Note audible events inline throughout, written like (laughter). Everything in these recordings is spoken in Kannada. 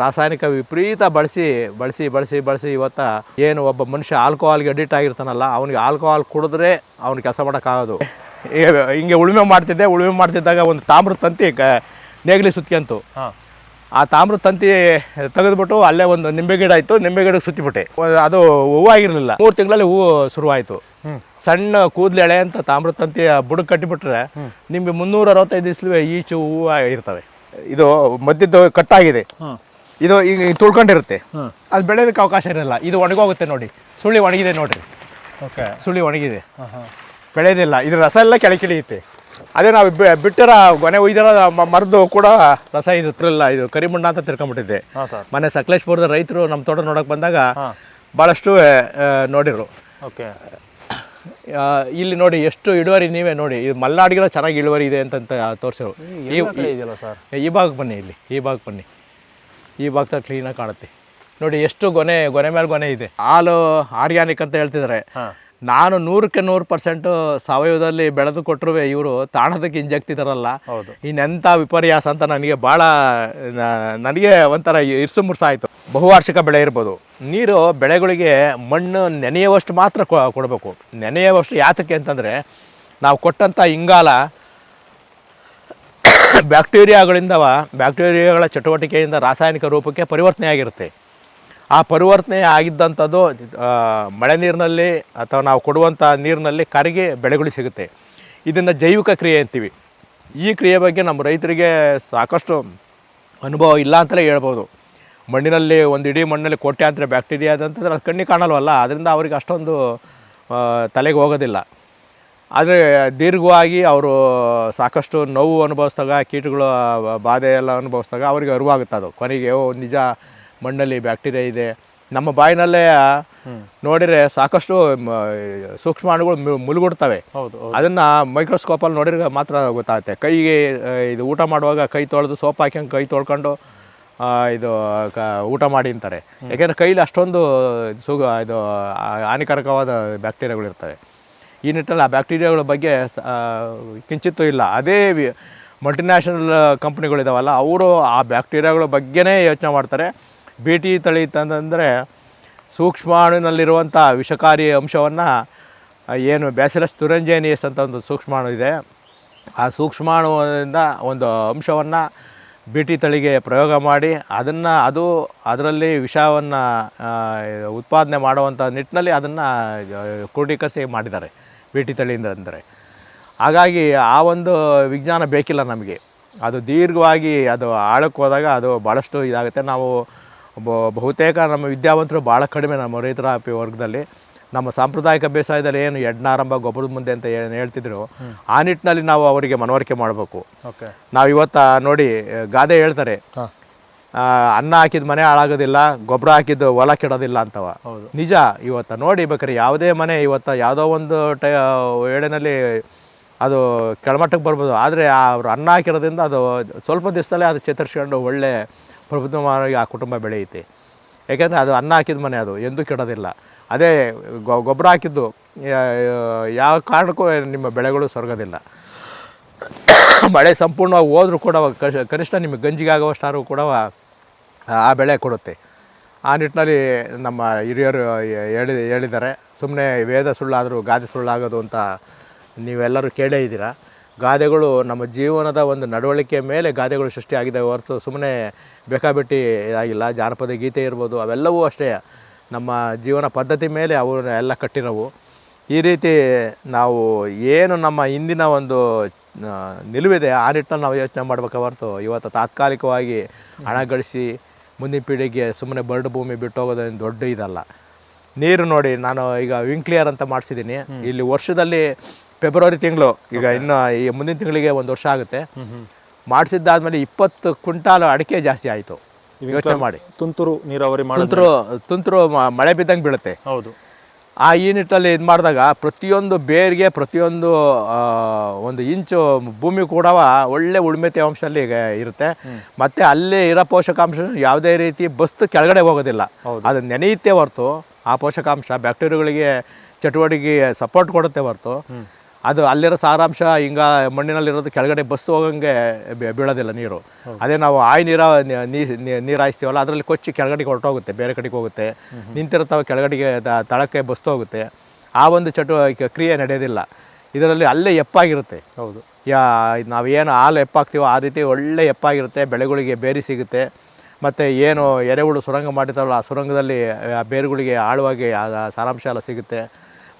ರಾಸಾಯನಿಕ ವಿಪರೀತ ಬಳಸಿ ಬಳಸಿ ಬಳಸಿ ಬಳಸಿ ಇವತ್ತ ಏನು ಒಬ್ಬ ಮನುಷ್ಯ ಆಲ್ಕೋಹಾಲ್ಗೆ ಅಡಿಕ್ಟ್ ಆಗಿರ್ತಾನಲ್ಲ ಅವನಿಗೆ ಆಲ್ಕೋಹಾಲ್ ಕುಡಿದ್ರೆ ಅವ್ನು ಕೆಲಸ ಮಾಡೋಕ್ಕಾಗೋದು. ಹಿಂಗೆ ಉಳುಮೆ ಮಾಡ್ತಿದ್ದೆ ಉಳುಮೆ ಮಾಡ್ತಿದ್ದಾಗ ಒಂದು ತಾಮ್ರ ತಂತಿ ಕ ನೇಗಿಲಿ ಸುತ್ಕೊಂತು ಆ ತಾಮ್ರ ತಂತಿ ತೆಗೆದ್ಬಿಟ್ಟು ಅಲ್ಲೇ ಒಂದು ನಿಂಬೆ ಗಿಡ ಇತ್ತು ನಿಂಬೆ ಗಿಡಕ್ಕೆ ಸುತ್ತಿಬಿಟ್ಟೆ. ಅದು ಹೂವು ಆಗಿರಲಿಲ್ಲ. ಮೂರು ತಿಂಗಳಲ್ಲಿ ಹೂವು ಶುರುವಾಯಿತು. ಸಣ್ಣ ಕೂದಲೆಳೆ ಅಂತ ತಾಮ್ರ ತಂತಿಯ ಬುಡಕ್ಕೆ ಕಟ್ಟಿಬಿಟ್ರೆ ನಿಮಗೆ ಮುನ್ನೂರ ಅರವತ್ತೈದು ದಿವಸ ಈಚು ಹೂವು ಇರ್ತವೆ. ಇದು ಮಧ್ಯದ್ದು ಕಟ್ಟಾಗಿದೆ. ಇದು ಈಗ ತುಳ್ಕೊಂಡಿರುತ್ತೆ. ಅದು ಬೆಳೆಯೋದಕ್ಕೆ ಅವಕಾಶ ಇರಲ್ಲ. ಇದು ಒಣಗೋಗುತ್ತೆ ನೋಡಿ. ಸುಳಿ ಒಣಗಿದೆ ನೋಡ್ರಿ. ಓಕೆ. ಸುಳಿ ಒಣಗಿದೆ. ಬೆಳೆಯೋದಿಲ್ಲ ಇದು ರಸ ಎಲ್ಲ ಕೆಳಕಿಳಿಯುತ್ತೆ ಅದೇ ನಾವು ಬಿಟ್ಟರ ಗೊನೆ ಒಯ್ದರ ಮರದು ಕೂಡ ರಸ ಇದು ತಿರ್ಲಿಲ್ಲ ಇದು ಕರಿಮಣ್ಣ ಅಂತ ತಿರ್ಕೊಂಡ್ಬಿಟ್ಟಿದ್ದೆ ಮನೆ ಸಕಲೇಶ್ಪುರದ ರೈತರು ನಮ್ಮ ತೋಟ ನೋಡಕ್ಕೆ ಬಂದಾಗ ಭಾಳಷ್ಟು ನೋಡಿರು. ಓಕೆ. ಇಲ್ಲಿ ನೋಡಿ ಎಷ್ಟು ಇಳುವರಿ ನೀವೇ ನೋಡಿ. ಇದು ಮಲ್ನಾಡಿಗೆಲ್ಲ ಚೆನ್ನಾಗಿ ಇಳುವರಿ ಇದೆ ಅಂತ ತೋರಿಸೋರು ಈ ಎಲ್ಲ ಇದೆಯಲ್ಲ ಸರ್? ಈ ಭಾಗಕ್ಕೆ ಬನ್ನಿ ಇಲ್ಲಿ. ಈ ಭಾಗ ಬನ್ನಿ. ಈ ಭಾಗದಾಗ ಕ್ಲೀನಾಗಿ ಕಾಣುತ್ತೆ. ನೋಡಿ ಎಷ್ಟು ಗೊನೆ ಗೊನೆ ಮೇಲೆ ಗೊನೆ ಇದೆ. ಹಾಲು ಆರ್ಗ್ಯಾನಿಕ್ ಅಂತ ಹೇಳ್ತಿದ್ದಾರೆ ಹಾಂ. ನಾನು ನೂರಕ್ಕೆ ನೂರು ಪರ್ಸೆಂಟು ಸಾವಯವದಲ್ಲಿ ಬೆಳೆದು ಕೊಟ್ಟರು ಇವರು ತಾಣದಕ್ಕೆ ಇಂಜೆಕ್ತಿದಾರಲ್ಲ ಹೌದು. ಇನ್ನೆಂಥ ವಿಪರ್ಯಾಸ ಅಂತ ನನಗೆ ಭಾಳ ನನಗೆ ಒಂಥರ ಇರ್ಸು ಮುರ್ಸ ಆಯಿತು. ಬಹುವಾರ್ಷಿಕ ಬೆಳೆ ಇರ್ಬೋದು. ನೀರು ಬೆಳೆಗಳಿಗೆ ಮಣ್ಣು ನೆನೆಯುವಷ್ಟು ಮಾತ್ರ ಕೊ- ಕೊಡಬೇಕು. ನೆನೆಯುವಷ್ಟು ಯಾತಕ್ಕೆ ಅಂತಂದರೆ ನಾವು ಕೊಟ್ಟಂಥ ಇಂಗಾಲ (coughs) ಬ್ಯಾಕ್ಟೀರಿಯಾಗಳಿಂದ ಬ್ಯಾಕ್ಟೀರಿಯಾಗಳ ಚಟುವಟಿಕೆಯಿಂದ ರಾಸಾಯನಿಕ ರೂಪಕ್ಕೆ ಪರಿವರ್ತನೆ ಆಗಿರುತ್ತೆ ಆ ಪರಿವರ್ತನೆ ಆಗಿದ್ದಂಥದ್ದು ಮಳೆ ನೀರಿನಲ್ಲಿ ಅಥವಾ ನಾವು ಕೊಡುವಂಥ ನೀರಿನಲ್ಲಿ ಕರಗಿ ಬೆಳೆಗಳು ಸಿಗುತ್ತೆ. ಇದನ್ನು ಜೈವಿಕ ಕ್ರಿಯೆ ಅಂತೀವಿ. ಈ ಕ್ರಿಯೆ ಬಗ್ಗೆ ನಮ್ಮ ರೈತರಿಗೆ ಸಾಕಷ್ಟು ಅನುಭವ ಇಲ್ಲ ಅಂತಲೇ ಹೇಳ್ಬೋದು. ಮಣ್ಣಿನಲ್ಲಿ, ಒಂದು ಇಡೀ ಮಣ್ಣಲ್ಲಿ ಕೋಟ್ಯಾಂತರ ಬ್ಯಾಕ್ಟೀರಿಯಾ ಅದಂತಂದ್ರೆ ಅದು ಕಣ್ಣಿಗೆ ಕಾಣಲ್ವಲ್ಲ? ಅದರಿಂದ ಅವ್ರಿಗೆ ಅಷ್ಟೊಂದು ತಲೆಗೆ ಹೋಗೋದಿಲ್ಲ. ಆದರೆ ದೀರ್ಘವಾಗಿ ಅವರು ಸಾಕಷ್ಟು ನೋವು ಅನುಭವಿಸಿದಾಗ, ಕೀಟಗಳು ಬಾಧೆ ಎಲ್ಲ ಅನುಭವಿಸಿದಾಗ ಅವರಿಗೆ ಅರಿವಾಗುತ್ತೆ ಅದು. ಕೊನೆಗೆ ನಿಜ ಮಣ್ಣಲ್ಲಿ ಬ್ಯಾಕ್ಟೀರಿಯಾ ಇದೆ. ನಮ್ಮ ಬಾಯಿನಲ್ಲೇ ನೋಡಿದ್ರೆ ಸಾಕಷ್ಟು ಸೂಕ್ಷ್ಮಾಣುಗಳು ಮುಳುಗುಡ್ತವೆ. ಹೌದು ಮೈಕ್ರೋಸ್ಕೋಪ್ ಅದನ್ನು ಮೈಕ್ರೋಸ್ಕೋಪಲ್ಲಿ ನೋಡಿದ್ರೆ ಮಾತ್ರ ಗೊತ್ತಾಗುತ್ತೆ. ಕೈಗೆ ಇದು ಊಟ ಮಾಡುವಾಗ ಕೈ ತೊಳೆದು ಸೋಪ್ ಹಾಕ್ಯಂಗೆ ಕೈ ತೊಳ್ಕೊಂಡು ಇದು ಕ ಊಟ ಮಾಡಿ ಅಂತಾರೆ. ಯಾಕೆಂದರೆ ಕೈಲಿ ಅಷ್ಟೊಂದು ಸುಗ ಇದು ಹಾನಿಕಾರಕವಾದ ಬ್ಯಾಕ್ಟೀರಿಯಾಗಳು ಇರ್ತವೆ. ಈ ನಿಟ್ಟಲ್ಲಿ ಆ ಬ್ಯಾಕ್ಟೀರಿಯಾಗಳ ಬಗ್ಗೆ ಕಿಂಚಿತ್ತೂ ಇಲ್ಲ. ಅದೇ ಮಲ್ಟಿನ್ಯಾಷನಲ್ ಕಂಪ್ನಿಗಳಿದಾವಲ್ಲ ಅವರು ಆ ಬ್ಯಾಕ್ಟೀರಿಯಾಗಳ ಬಗ್ಗೆನೇ ಯೋಚನೆ ಮಾಡ್ತಾರೆ. ಬಿ ಟಿ ತಳಿ ತಂದಂದರೆ ಸೂಕ್ಷ್ಮಾಣುನಲ್ಲಿರುವಂಥ ವಿಷಕಾರಿ ಅಂಶವನ್ನು ಏನು ಬ್ಯಾಸಿಲಸ್ ತುರಂಜೇನಿಯಸ್ ಅಂತ ಒಂದು ಸೂಕ್ಷ್ಮಾಣು ಇದೆ. ಆ ಸೂಕ್ಷ್ಮಾಣುವಿಂದ ಒಂದು ಅಂಶವನ್ನು ಬಿ ಟಿ ತಳಿಗೆ ಪ್ರಯೋಗ ಮಾಡಿ, ಅದನ್ನು ಅದು ಅದರಲ್ಲಿ ವಿಷವನ್ನು ಉತ್ಪಾದನೆ ಮಾಡುವಂಥ ನಿಟ್ಟಿನಲ್ಲಿ ಅದನ್ನು ಕ್ರೋಢೀಕರಿಸಿ ಮಾಡಿದ್ದಾರೆ ಬಿ ಟಿ ತಳಿಯಿಂದ ಅಂದರೆ. ಹಾಗಾಗಿ ಆ ಒಂದು ವಿಜ್ಞಾನ ಬೇಕಿಲ್ಲ ನಮಗೆ. ಅದು ದೀರ್ಘವಾಗಿ ಅದು ಆಳಕ್ಕೆ ಹೋದಾಗ ಅದು ಭಾಳಷ್ಟು ಇದಾಗುತ್ತೆ. ನಾವು ಬಹುತೇಕ ನಮ್ಮ ವಿದ್ಯಾವಂತರು ಭಾಳ ಕಡಿಮೆ ನಮ್ಮ ರೈತರ ಪಿ- ವರ್ಗದಲ್ಲಿ. ನಮ್ಮ ಸಾಂಪ್ರದಾಯಿಕ ಬೇಸಾಯದಲ್ಲಿ ಏನು ಎಡ್ನಾರಂಭ ಗೊಬ್ಬರದ ಮುಂದೆ ಅಂತ ಏನು ಹೇಳ್ತಿದ್ರು ಆ ನಿಟ್ಟಿನಲ್ಲಿ ನಾವು ಅವರಿಗೆ ಮನವರಿಕೆ ಮಾಡಬೇಕು. ಓಕೆ. ನಾವು ಇವತ್ತು ನೋಡಿ ಗಾದೆ ಹೇಳ್ತಾರೆ ಅನ್ನ ಹಾಕಿದ ಮನೆ ಹಾಳಾಗೋದಿಲ್ಲ ಗೊಬ್ಬರ ಹಾಕಿದ್ದು ಹೊಲ ಕೆಡೋದಿಲ್ಲ ಅಂತವ. ನಿಜ ಇವತ್ತು ನೋಡಿ ಬೇಕಾದ್ರೆ ಯಾವುದೇ ಮನೆ ಇವತ್ತು ಯಾವುದೋ ಒಂದು ಟೈ ವೇಳೆನಲ್ಲಿ ಅದು ಕೆಳಮಟ್ಟಕ್ಕೆ ಬರ್ಬೋದು. ಆದರೆ ಅವರು ಅನ್ನ ಹಾಕಿರೋದ್ರಿಂದ ಅದು ಸ್ವಲ್ಪ ದಿವಸದಲ್ಲೇ ಅದು ಚೇತರಿಸ್ಕೊಂಡು ಒಳ್ಳೆ ಪ್ರಬುದ್ಧವಾಗಿ ಆ ಕುಟುಂಬ ಬೆಳೆಯುತ್ತೆ. ಯಾಕೆಂದರೆ ಅದು ಅನ್ನ ಹಾಕಿದ ಮನೆ ಅದು, ಎಂದೂ ಕೆಡೋದಿಲ್ಲ. ಅದೇ ಗೊಬ್ಬರ ಹಾಕಿದ್ದು ಯಾವ ಕಾರಣಕ್ಕೂ ನಿಮ್ಮ ಬೆಳೆಗಳು ಸೊರಗೋದಿಲ್ಲ ಮಳೆ ಸಂಪೂರ್ಣವಾಗಿ ಹೋದರೂ ಕೂಡ ಕನಿಷ್ಠ ನಿಮಗೆ ಗಂಜಿಗೆ ಆಗುವಷ್ಟಾರು ಕೂಡ ಆ ಬೆಳೆ ಕೊಡುತ್ತೆ. ಆ ನಿಟ್ಟಿನಲ್ಲಿ ನಮ್ಮ ಹಿರಿಯರು ಹೇಳಿ, ಹೇಳಿದ್ದಾರೆ ಸುಮ್ಮನೆ ವೇದ ಸುಳ್ಳಾದರೂ ಗಾದೆ ಸುಳ್ಳಾಗೋದು ಅಂತ ನೀವೆಲ್ಲರೂ ಕೇಳೇ ಇದ್ದೀರಾ? ಗಾದೆಗಳು ನಮ್ಮ ಜೀವನದ ಒಂದು ನಡವಳಿಕೆ ಮೇಲೆ ಗಾದೆಗಳು ಸೃಷ್ಟಿಯಾಗಿದೆ ಹೊರತು ಸುಮ್ಮನೆ ಬೇಕಾಬಿಟ್ಟಿ ಇದಾಗಿಲ್ಲ. ಜಾನಪದ ಗೀತೆ ಇರ್ಬೋದು ಅವೆಲ್ಲವೂ ಅಷ್ಟೇ. ನಮ್ಮ ಜೀವನ ಪದ್ಧತಿ ಮೇಲೆ ಅವು ಎಲ್ಲ ಕಟ್ಟಿರೋವು ಈ ರೀತಿ ನಾವು ಏನು ನಮ್ಮ ಹಿಂದಿನ ಒಂದು ನಿಲುವಿದೆ ಆ ನಿಟ್ಟನ್ನು ನಾವು ಯೋಚನೆ ಮಾಡಬೇಕು ಹೊರತು ಇವತ್ತು ತಾತ್ಕಾಲಿಕವಾಗಿ ಹಣ ಗಳಿಸಿ ಮುಂದಿನ ಪೀಳಿಗೆ ಸುಮ್ಮನೆ ಬರಡು ಭೂಮಿ ಬಿಟ್ಟು ಹೋಗೋದೇನು ದೊಡ್ಡ ಇದಲ್ಲ. ನೀರು ನೋಡಿ ನಾನು ಈಗ ವಿಂಕ್ಲಿಯರ್ ಅಂತ ಮಾಡಿಸಿದ್ದೀನಿ. ಇಲ್ಲಿ ವರ್ಷದಲ್ಲಿ ಫೆಬ್ರವರಿ ತಿಂಗಳು. ಈಗ ಇನ್ನು ಈ ಮುಂದಿನ ತಿಂಗಳಿಗೆ ಒಂದು ವರ್ಷ ಆಗುತ್ತೆ. ಮಾಡಿಸಿದ್ದಾದ್ಮೇಲೆ ಇಪ್ಪತ್ತು ಕ್ವಿಂಟಾಲ್ ಅಡಿಕೆ ಜಾಸ್ತಿ ಆಯಿತು. ಯೋಚನೆ ಮಾಡಿ. ತುಂತುರು ನೀರಾವರಿ ತುಂತುರು ತುಂತುರು ಮಳೆ ಬಿದ್ದಂಗೆ ಬೀಳುತ್ತೆ. ಹೌದು. ಆ ಈ ನಿಟ್ಟಲ್ಲಿ ಇದು ಮಾಡಿದಾಗ ಪ್ರತಿಯೊಂದು ಬೇರಿಗೆ ಪ್ರತಿಯೊಂದು ಒಂದು ಇಂಚು ಭೂಮಿ ಕೂಡ ಒಳ್ಳೆ ಉಳುಮೆ ತೇವಾಂಶದಲ್ಲಿ ಈಗ ಇರುತ್ತೆ. ಮತ್ತೆ ಅಲ್ಲೇ ಇರೋ ಪೋಷಕಾಂಶ ಯಾವುದೇ ರೀತಿ ಬಸ್ತು ಕೆಳಗಡೆ ಹೋಗೋದಿಲ್ಲ. ಅದು ನೆನೆಯುತ್ತೆ ಹೊರತು ಆ ಪೋಷಕಾಂಶ ಬ್ಯಾಕ್ಟೀರಿಯಾಗಳಿಗೆ ಚಟುವಟಿಕೆ ಸಪೋರ್ಟ್ ಕೊಡುತ್ತೆ ಹೊರತು. ಅದು ಅಲ್ಲಿರೋ ಸಾರಾಂಶ ಹಿಂಗ ಮಣ್ಣಿನಲ್ಲಿರೋದು ಕೆಳಗಡೆ ಬಸ್ತು ಹೋಗಂಗೆ ಬೀಳೋದಿಲ್ಲ ನೀರು. ಅದೇ ನಾವು ಆಯ್ ನೀರ ನೀರು ಹಾಯಿಸ್ತೀವಲ್ಲ ಅದರಲ್ಲಿ ಕೊಚ್ಚಿ ಕೆಳಗಡೆಗೆ ಹೊರಟೋಗುತ್ತೆ ಬೇರೆ ಕಡೆಗೆ ಹೋಗುತ್ತೆ. ನಿಂತಿರ್ತಾವೆ ಕೆಳಗಡೆಗೆ ತಳಕ್ಕೆ ಬಸ್ತು ಹೋಗುತ್ತೆ. ಆ ಒಂದು ಚಟು ಕ್ರಿಯೆ ನಡೆಯೋದಿಲ್ಲ ಇದರಲ್ಲಿ ಅಲ್ಲೇ ಎಪ್ಪಾಗಿರುತ್ತೆ. ಹೌದು. ಯಾ ನಾವೇನು ಹಾಲು ಎಪ್ಪಾಗ್ತೀವೋ ಆ ರೀತಿ ಒಳ್ಳೆ ಎಪ್ಪಾಗಿರುತ್ತೆ ಬೆಳೆಗಳಿಗೆ ಬೇರಿ ಸಿಗುತ್ತೆ. ಮತ್ತು ಏನು ಎರೆಹುಳು ಸುರಂಗ ಮಾಡಿರ್ತಾರಲ್ಲ ಆ ಸುರಂಗದಲ್ಲಿ ಆ ಬೇರುಗಳಿಗೆ ಆಳವಾಗಿ ಸಾರಾಂಶ ಎಲ್ಲ ಸಿಗುತ್ತೆ.